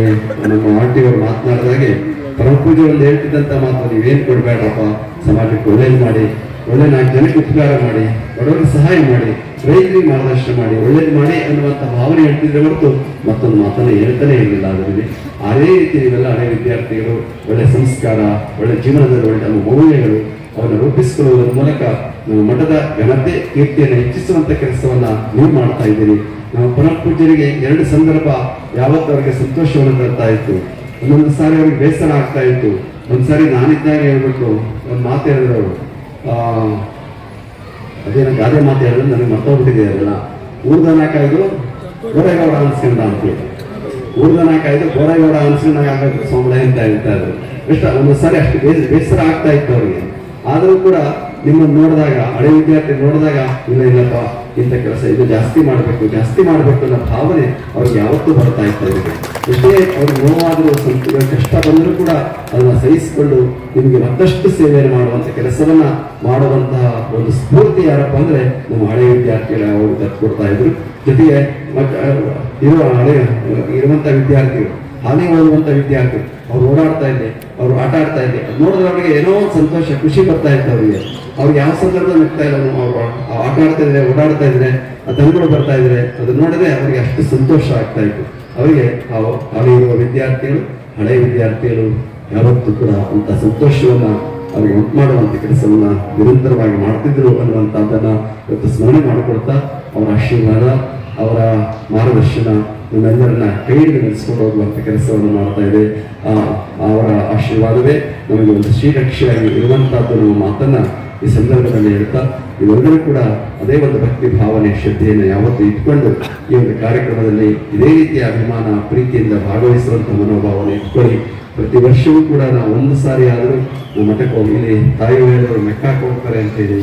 ನಮ್ಮ ಆಂಟಿಯವರು ಮಾತನಾಡಿದಾಗೆ ಹಾಗೆ ಪೂಜೆ ಒಂದು ಹೇಳ್ತಿದ್ದಂತ ಮಾತು ನೀವೇನು ಕೊಡಬೇಡಪ್ಪ? ಸಮಾಜಕ್ಕೆ ಒಳ್ಳೇದು ಮಾಡಿ, ಒಳ್ಳೆ ನಾಲ್ಕು ಜನಕ್ಕೆ ಉಪಕಾರ ಮಾಡಿ, ಬಡವರಿಗೆ ಸಹಾಯ ಮಾಡಿ, ರೈತರಿಗೆ ಮಾರ್ಗದರ್ಶನ ಮಾಡಿ, ಒಳ್ಳೇದು ಮಾಡಿ ಅನ್ನುವಂಥ ಭಾವನೆ ಹೇಳ್ತಿದ್ರೆ ಹೊರತು ಮತ್ತೊಂದು ಮಾತನ್ನು ಹೇಳ್ತಾನೆ ಇರಲಿಲ್ಲ ಅದರಲ್ಲಿ ಅದೇ ರೀತಿ ನೀವೆಲ್ಲ ಹಳೆ ವಿದ್ಯಾರ್ಥಿಗಳು, ಒಳ್ಳೆ ಸಂಸ್ಕಾರ, ಒಳ್ಳೆ ಜೀವನದಲ್ಲಿ ಒಳ್ಳೆ ನಮ್ಮ ಮೌಲ್ಯಗಳು ಅವನ್ನು ರೂಪಿಸಿಕೊಳ್ಳುವುದರ ಮೂಲಕ ನಮ್ಮ ಮಠದ ಘನತೆ, ಕೀರ್ತಿಯನ್ನು ಹೆಚ್ಚಿಸುವಂತ ಕೆಲಸವನ್ನ ನೀವು ಮಾಡ್ತಾ ಇದ್ದೀರಿ. ನಮ್ಮ ಪುನಃ ಪೂಜ್ಯರಿಗೆ ಎರಡು ಸಂದರ್ಭ ಯಾವತ್ತು ಅವರಿಗೆ ಸಂತೋಷವನ್ನು ತರ್ತಾ ಇತ್ತು. ಒಂದೊಂದು ಸಾರಿ ಅವ್ರಿಗೆ ಬೇಸರ ಆಗ್ತಾ ಇತ್ತು. ಒಂದ್ಸಾರಿ ನಾನಿದ್ದಾಗ ಹೇಳ್ಬಿಟ್ಟು ಒಂದು ಮಾತು ಹೇಳಿದ್ರು ಅವರು. ಆ, ಅದೇನ ಗಾದೆ ಮಾತು ಹೇಳಿದ್ರು ನನಗೆ ಮರ್ತೋಗ್ಬಿಟ್ಟಿದೆ ಅದೆಲ್ಲ. ಊರ್ದನ ಕಾಯ್ದು ಗೋರೆಗೌಡ ಅನ್ಸ್ಕೊಂಡ ಅಂತೇಳಿ ಊರ್ದನ ಕಾಯ್ದು ಗೋರೆಗೌಡ ಅನ್ಸ್ಕೊಂಡಾಗ ಆಗಬೇಕು ಸೋಮಳೆ ಅಂತ ಹೇಳ್ತಾ ಇದ್ರು. ಇಷ್ಟ ಒಂದು ಸಾರಿ ಅಷ್ಟು ಬೇಸ ಬೇಸರ ಆಗ್ತಾ ಇತ್ತು ಅವರಿಗೆ. ಆದರೂ ಕೂಡ ನಿಮ್ಮನ್ನು ನೋಡಿದಾಗ ಹಳೆ ವಿದ್ಯಾರ್ಥಿ ನೋಡಿದಾಗ ಇಲ್ಲ ಇಲ್ಲಪ್ಪ ಇಂಥ ಕೆಲಸ ಇದು ಜಾಸ್ತಿ ಮಾಡಬೇಕು ಜಾಸ್ತಿ ಮಾಡಬೇಕು ಅನ್ನೋ ಭಾವನೆ ಅವ್ರಿಗೆ ಯಾವತ್ತೂ ಬರ್ತಾ ಇತ್ತು ಅವರಿಗೆ ಎಷ್ಟೇ ಅವ್ರಿಗೆ ನೋವಾದರೂ ಸ್ವಲ್ಪ ಕಷ್ಟ ಬಂದರೂ ಕೂಡ ಅದನ್ನು ಸಹಿಸಿಕೊಂಡು ನಿಮಗೆ ಮತ್ತಷ್ಟು ಸೇವೆಯನ್ನು ಮಾಡುವಂಥ ಕೆಲಸವನ್ನ ಮಾಡುವಂತಹ ಒಂದು ಸ್ಫೂರ್ತಿ ಯಾರಪ್ಪ ಅಂದ್ರೆ ನಮ್ಮ ಹಳೆಯ ವಿದ್ಯಾರ್ಥಿಗಳ ಅವರು ಕೊಡ್ತಾ ಇದ್ರು. ಜೊತೆಗೆ ಇರುವ ಹಳೆಯ ಇರುವಂಥ ವಿದ್ಯಾರ್ಥಿಗಳು ಹಾನಿ ಓದುವಂಥ ವಿದ್ಯಾರ್ಥಿ ಅವ್ರು ಓಡಾಡ್ತಾ ಇದ್ದೆ, ಅವ್ರು ಆಟ ಆಡ್ತಾ ಇದ್ದೆ, ಅದು ನೋಡಿದ್ರೆ ಅವ್ರಿಗೆ ಏನೋ ಒಂದು ಸಂತೋಷ, ಖುಷಿ ಬರ್ತಾ ಇತ್ತು ಅವರಿಗೆ. ಅವ್ರಿಗೆ ಯಾವ ಸಂದರ್ಭದಲ್ಲಿ ನಗ್ತಾ ಇಲ್ಲ ಅವ್ರು ಆಟ ಆಡ್ತಾ ಇದ್ರೆ, ಓಡಾಡ್ತಾ ಇದ್ರೆ, ಆ ಬರ್ತಾ ಇದ್ರೆ, ಅದನ್ನ ನೋಡಿದ್ರೆ ಅವರಿಗೆ ಅಷ್ಟು ಸಂತೋಷ ಆಗ್ತಾ ಇತ್ತು. ಅವರಿಗೆ ಇರುವ ವಿದ್ಯಾರ್ಥಿಗಳು, ಹಳೆ ವಿದ್ಯಾರ್ಥಿಗಳು ಯಾವತ್ತೂ ಕೂಡ ಅಂತ ಸಂತೋಷವನ್ನ ಅವರಿಗೆ ಉಂಟು ಮಾಡುವಂತ ಕೆಲಸವನ್ನ ನಿರಂತರವಾಗಿ ಮಾಡ್ತಿದ್ರು ಅನ್ನುವಂಥದ್ದನ್ನ ಇವತ್ತು ಸ್ಮರಣೆ ಮಾಡಿಕೊಡ್ತಾ ಅವರ ಆಶೀರ್ವಾದ, ಅವರ ಮಾರ್ಗದರ್ಶನ ನಮ್ಮೆಲ್ಲರನ್ನ ಕೈ ನೆಲೆಸ್ಕೊಂಡು ಹೋಗುವಂಥ ಕೆಲಸವನ್ನು ಮಾಡ್ತಾ ಇದೆ. ಅವರ ಆಶೀರ್ವಾದವೇ ನಮಗೆ ಒಂದು ಶ್ರೀರಕ್ಷೆಯಾಗಿ ಇರುವಂತಹದ್ದು ಮಾತನ್ನ ಈ ಸಂದರ್ಭದಲ್ಲಿ ಹೇಳ್ತಾ, ಇವೆಲ್ಲರೂ ಕೂಡ ಅದೇ ಒಂದು ಭಕ್ತಿ ಭಾವನೆ, ಶ್ರದ್ಧೆಯನ್ನು ಯಾವತ್ತೂ ಇಟ್ಕೊಂಡು ಈ ಒಂದು ಕಾರ್ಯಕ್ರಮದಲ್ಲಿ ಇದೇ ರೀತಿಯ ಅಭಿಮಾನ, ಪ್ರೀತಿಯಿಂದ ಭಾಗವಹಿಸುವಂಥ ಮನೋಭಾವನೆ ಇಟ್ಕೊಳ್ಳಿ. ಪ್ರತಿ ವರ್ಷವೂ ಕೂಡ ನಾವು ಒಂದು ಸಾರಿ ಆದರೂ ನಮ್ಮ ಮಠಕ್ಕೆ ಹೋಗಿ, ಇಲ್ಲಿ ತಾಯಿ ಹೇಳಿದವರು ಮೆಕ್ಕಾಕ್ ಹೋಗ್ತಾರೆ ಅಂತ ಹೇಳಿ.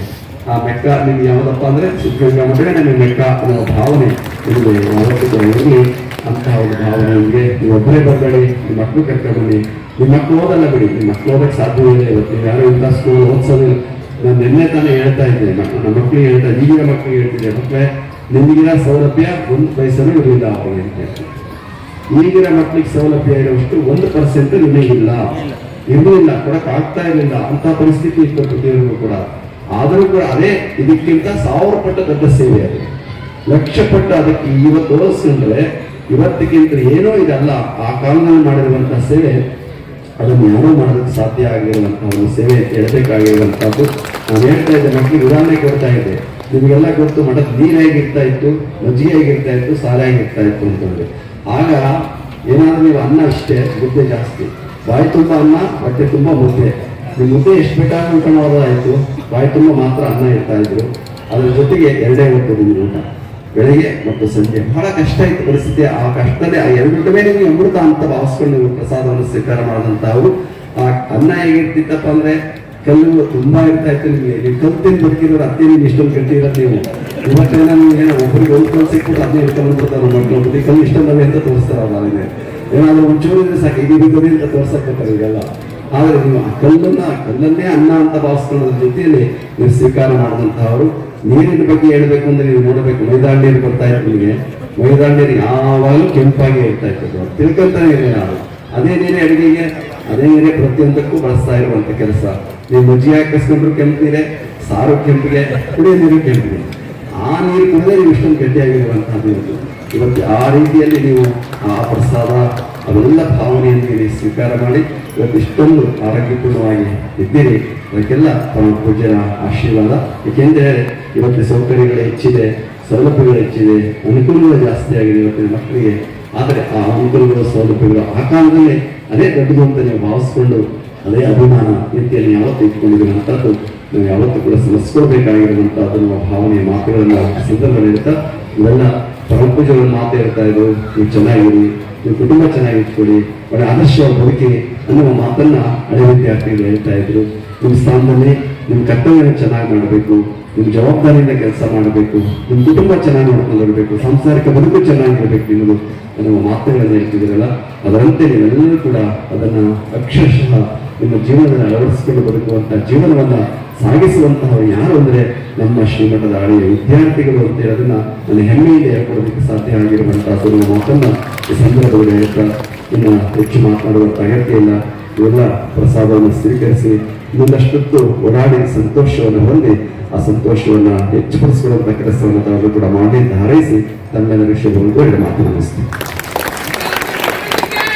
ಆ ಮೆಕ್ಕ ನಿಮ್ಗೆ ಯಾವುದಪ್ಪ ಅಂದ್ರೆ ಸಿದ್ಧಗಂಗಾ ಮಠವೇ ನಿಮಗೆ ಮೆಕ್ಕ ಅನ್ನೋ ಭಾವನೆ ನಿಮಗೆ ಅಂತಹ ಒಂದು ಭಾವನೆ ನಿಮಗೆ. ನೀವು ಒಬ್ಬರೇ ಬರಬೇಡಿ ನಿಮ್ಮ ಮಕ್ಕಳು ಕರ್ಕೊಂಡು ಬನ್ನಿ. ನಿಮ್ಮ ಮಕ್ಕಳು ಓದಲ್ಲ ಬಿಡಿ, ನಿಮ್ಮ ಮಕ್ಕಳು ಓದಕ್ಕೆ ಸಾಧ್ಯವಿಲ್ಲ ಇವತ್ತು. ನೀವು ಯಾರು ಇಂಥ ಸ್ಕೂಲ್ ಓದಿಸೋದಿಲ್ಲ. ನಾನು ನಿನ್ನೆ ತಾನೇ ಹೇಳ್ತಾ ಇದ್ದೆ ನಮ್ಮ ಮಕ್ಕಳಿಗೆ ಹೇಳ್ತಾ ಈಗಿನ ಮಕ್ಕಳಿಗೆ ಹೇಳ್ತಿದ್ದೆ ಮಕ್ಕಳೇ ನಿಮಗಿನ ಸೌಲಭ್ಯ ಒಂದು ಪೈಸನೂ ಇರಲಿಲ್ಲ ಅವರಿಗೆ ಅಂತ ಹೇಳ್ತೀನಿ. ಈಗಿನ ಮಕ್ಕಳಿಗೆ ಸೌಲಭ್ಯ ಇರುವಷ್ಟು ಒಂದು ಪರ್ಸೆಂಟ್ ನಿಮಗಿಲ್ಲ ಇರಲಿಲ್ಲ ಕೊಡಕ್ ಆಗ್ತಾ ಇರಲಿಲ್ಲ ಅಂತ ಪರಿಸ್ಥಿತಿ ಇತ್ತು ಪ್ರತಿಯೊಂದು ಕೂಡ. ಆದರೂ ಕೂಡ ಅದೇ ಇದಕ್ಕಿಂತ ಸಾವಿರ ಪಟ್ಟು ದೊಡ್ಡ ಸೇವೆ ಅದು. ಲಕ್ಷ ಪಟ್ಟು ಅದಕ್ಕೆ ಇವತ್ತು ಹೋಲಿಸ್ಕೊಂಡ್ರೆ ಇವತ್ತಿಗಿಂತ ಏನೋ ಇದಲ್ಲ, ಆ ಕಾಲದಲ್ಲಿ ಮಾಡಿರುವಂತಹ ಸೇವೆ ಅದನ್ನು ಯಾರೂ ಮಾಡೋದಕ್ಕೆ ಸಾಧ್ಯ ಆಗಿರುವಂತಹ ಒಂದು ಸೇವೆ ಹೇಳಬೇಕಾಗಿರುವಂತಹದ್ದು. ನಾನು ಹೇಳ್ತಾ ಇದ್ದೆ ಮಕ್ಕಳಿಗೆ ಉದಾಹರಣೆ ಕೊಡ್ತಾ ಇದ್ದೆ. ನಿಮಗೆಲ್ಲ ಗೊತ್ತು, ಮಠದ ನೀರು ಹೇಗಿರ್ತಾ ಇತ್ತು, ಮಜ್ಜಿಗೆ ಹೇಗಿರ್ತಾ ಇತ್ತು ಸಾಲ ಹೇಗಿರ್ತಾ ಇತ್ತು ಅಂತಂದರೆ ಆಗ ಏನಾದ್ರೂ ನೀವು ಅನ್ನ ಅಷ್ಟೇ, ಮುದ್ದೆ ಜಾಸ್ತಿ. ಬಾಯಿ ತುಂಬ ಅನ್ನ ಹೊಟ್ಟೆ ತುಂಬ ಮುದ್ದೆ. ನಿಮ್ಮ ಮುದ್ದೆ ಎಷ್ಟು ಬೇಕಾದ್ರೂ ಮಾಡೋದಾಯ್ತು ಬಾಯಿ ತುಂಬ ಮಾತ್ರ ಅನ್ನ ಇರ್ತಾ ಇದ್ರು. ಅದ್ರ ಜೊತೆಗೆ ಎರಡೇ ಹೊತ್ತು ನಿಮ್ಗೆ ಊಟ ಬೆಳಿಗ್ಗೆ ಮತ್ತು ಸಂಜೆ ಬಹಳ ಕಷ್ಟ ಇತ್ತು ಪರಿಸ್ಥಿತಿ ಆ ಕಷ್ಟದಲ್ಲಿ ಆ ಎರಡು ಮೇಲೆ ನೀವು ಅಮೃತ ಅಂತ ಭಾವಿಸ್ಕೊಂಡು ನೀವು ಪ್ರಸಾದವನ್ನು ಸ್ವೀಕಾರ ಮಾಡಿದಂಥವು. ಆ ಅನ್ನ ಹೇಗಿರ್ತಿತ್ತಪ್ಪ ಅಂದ್ರೆ ಕಲ್ಲು ತುಂಬಾ ಇರ್ತಾ ಇತ್ತು ನಿಮಗೆ. ನೀವು ಕಲ್ತಿನ ಬದುಕಿದ್ರು ಅತ್ತೆ ನೀವು ಇಷ್ಟೊಂದು ಕಟ್ಟಿರೋದು ನೀವು. ಇವತ್ತೇನ ನೀವು ಏನೋ ಒಬ್ಬರಿಗೆ ಒಂದು ಕಲ್ಲು ಸಿಕ್ಬಿಟ್ಟು ಅದನ್ನೇ ಇಟ್ಕೊಂಡು ಬರ್ತಾರೆ ಮಕ್ಕಳು ಕಲ್ಲು ಇಷ್ಟೊಂದವೆ ಅಂತ ತೋರಿಸ್ತಾರಲ್ಲ ನನಗೆ ಏನಾದರೂ ಒಂಚೂರು ಇದ್ರೆ ಸಾಕು ಇದು ಅಂತ ತೋರ್ಸಕ್ಕೋತಾರೆ ಆದರೆ ನೀವು ಆ ಕಲ್ಲನ್ನ ಕಲ್ಲನ್ನೇ ಅನ್ನ ಅಂತ ಭಾವಿಸ್ಕೊಳ್ಳೋದ್ರ ಜೊತೆಯಲ್ಲಿ ನೀವು ಸ್ವೀಕಾರ ಮಾಡಿದಂತಹವರು ನೀರಿನ ಬಗ್ಗೆ ಹೇಳ್ಬೇಕು ಅಂದ್ರೆ ನೀವು ನೋಡಬೇಕು ಮೈದಾಳ ಬರ್ತಾ ಇತ್ತು ನಿಮಗೆ. ಮೈದಾಳ ಯಾವಾಗಲೂ ಕೆಂಪಾಗಿ ಇರ್ತಾ ಇತ್ತು. ತಿಳ್ಕೊಂತಾನೆ ಇರಲಿಲ್ಲ ನಾವು ಅದೇ ನೀರೇ ಅಡಿಗೆಗೆ, ಅದೇ ನೀರೇ ಪ್ರತಿಯೊಂದಕ್ಕೂ ಬಳಸ್ತಾ ಇರುವಂಥ ಕೆಲಸ. ನೀವು ಮುಜ್ಜಿ ಹಾಕಿಸ್ಕೊಂಡ್ರು ಕೆಂಪು ನೀರೇ, ಸಾರು ಕೆಂಪಿಗೆ, ಕುಡಿಯೋ ನೀರು ಕೆಂಪಿಗೆ ಆ ನೀರು ಕುಡಿದ್ರೆ ನೀವು ಇಷ್ಟೊಂದು ಗಟ್ಟಿಯಾಗಿರುವಂತಹದ್ದು ಇವತ್ತು ಇವತ್ತು ಆ ರೀತಿಯಲ್ಲಿ ನೀವು ಆ ಪ್ರಸಾದ ಅವೆಲ್ಲ ಭಾವನೆಯನ್ನು ಸ್ವೀಕಾರ ಮಾಡಿ ಇವತ್ತು ಇಷ್ಟೊಂದು ಆರೋಗ್ಯಪೂರ್ಣವಾಗಿ ಇದ್ದೀರಿ. ಅದಕ್ಕೆಲ್ಲ ಪೂಜೆಯ ಆಶೀರ್ವಾದ. ಏಕೆಂದರೆ ಇವತ್ತು ಸೌಕರ್ಯಗಳು ಹೆಚ್ಚಿದೆ, ಸೌಲಭ್ಯಗಳು ಹೆಚ್ಚಿದೆ, ಅನುಕೂಲಗಳು ಜಾಸ್ತಿ ಆಗಿದೆ ಇವತ್ತಿನ ಮಕ್ಕಳಿಗೆ. ಆದರೆ ಆ ಅನುಕೂಲಗಳು, ಸೌಲಭ್ಯಗಳು ಆ ಕಾಲದಲ್ಲಿ ಅದೇ ದೊಡ್ಡದು ಅಂತ ನೀವು ಭಾವಿಸ್ಕೊಂಡು ಅದೇ ಅಭಿಮಾನ ರೀತಿಯಲ್ಲಿ ಯಾವತ್ತು ಇಟ್ಕೊಂಡಿರುವಂಥದ್ದು ನಾವು ಯಾವತ್ತೂ ಕೂಡ ಸ್ಮರಿಸ್ಕೊಳ್ಬೇಕಾಗಿರುವಂಥದ್ದು ಅದನ್ನು ಭಾವನೆ ಮಾತುಗಳನ್ನ ಸಂದರ್ಭದಲ್ಲಿ ಇರ್ತಾ ಇವೆಲ್ಲ ಪರಂಪೂಜೆಗಳ ಮಾತು ಹೇಳ್ತಾ ಇದ್ರು ನೀವು ಚೆನ್ನಾಗಿರಿ, ನೀವು ಕುಟುಂಬ ಚೆನ್ನಾಗಿ ಇಟ್ಕೊಳ್ಳಿ, ಒಳ್ಳೆ ಆದರ್ಶ ಬದುಕಿ ಅನ್ನುವ ಮಾತನ್ನ ಹಳೆ ವಿದ್ಯಾರ್ಥಿಗಳು ಹೇಳ್ತಾ ಇದ್ರು. ನಿಮ್ಮ ಸ್ಥಾನದಲ್ಲಿ ನಿಮ್ಮ ಕರ್ತವ್ಯನ ಚೆನ್ನಾಗಿ ಮಾಡಬೇಕು, ನಿಮ್ಮ ಜವಾಬ್ದಾರಿಯಿಂದ ಕೆಲಸ ಮಾಡಬೇಕು, ನಿಮ್ಮ ಕುಟುಂಬ ಚೆನ್ನಾಗಿ ನೋಡ್ಕೊಂಡು ಇರಬೇಕು, ಸಾಂಸಾರಿಕ ಬದುಕು ಚೆನ್ನಾಗಿರಬೇಕು ನಿಮ್ಮದು ಅನ್ನುವ ಮಾತುಗಳನ್ನು ಹೇಳ್ತಿದ್ದೀರಲ್ಲ, ಅದರಂತೆ ನೀವೆಲ್ಲರೂ ಕೂಡ ಅದನ್ನ ಅಕ್ಷರಶಃ ನಿಮ್ಮ ಜೀವನದಲ್ಲಿ ಅಳವಡಿಸಿಕೊಂಡು ಬದುಕುವಂತಹ ಜೀವನವನ್ನು ಸಾಗಿಸುವಂತಹ ಯಾರು ಅಂದ್ರೆ ನಮ್ಮ ಶ್ರೀಮಠದ ಹಳೆಯ ವಿದ್ಯಾರ್ಥಿಗಳು ಅಂತ ಹೇಳೋದನ್ನ ನನ್ನ ಹೆಮ್ಮೆಯಿಂದ ಹೇಳ್ಕೊಡೋದಕ್ಕೆ ಸಾಧ್ಯ ಆಗಿರುವಂತಹ ನಮ್ಮ ಮಾತನ್ನು ಈ ಸಂದರ್ಭದಲ್ಲಿ ಹೇಳ್ತಾ ಇನ್ನು ಹೆಚ್ಚು ಮಾತನಾಡುವಂತ ಅಗತ್ಯ ಇಲ್ಲ ಇವೆಲ್ಲ ಪ್ರಸಾದವನ್ನು ಸ್ವೀಕರಿಸಿ ಇನ್ನೊಂದಷ್ಟೊತ್ತು ಓಡಾಡಿ ಸಂತೋಷವನ್ನು ಹೊಂದಿ, ಆ ಸಂತೋಷವನ್ನ ಹೆಚ್ಚುಪಡಿಸಿಕೊಳ್ಳುವಂತ ಕೆಲಸವನ್ನು ತಾವು ಕೂಡ ಮಾಡಿ ಹಾರೈಸಿ ತಮ್ಮೆಲ್ಲ ವಿಷಯವನ್ನು ಮಾತನಾಡಿಸ್ತೀನಿ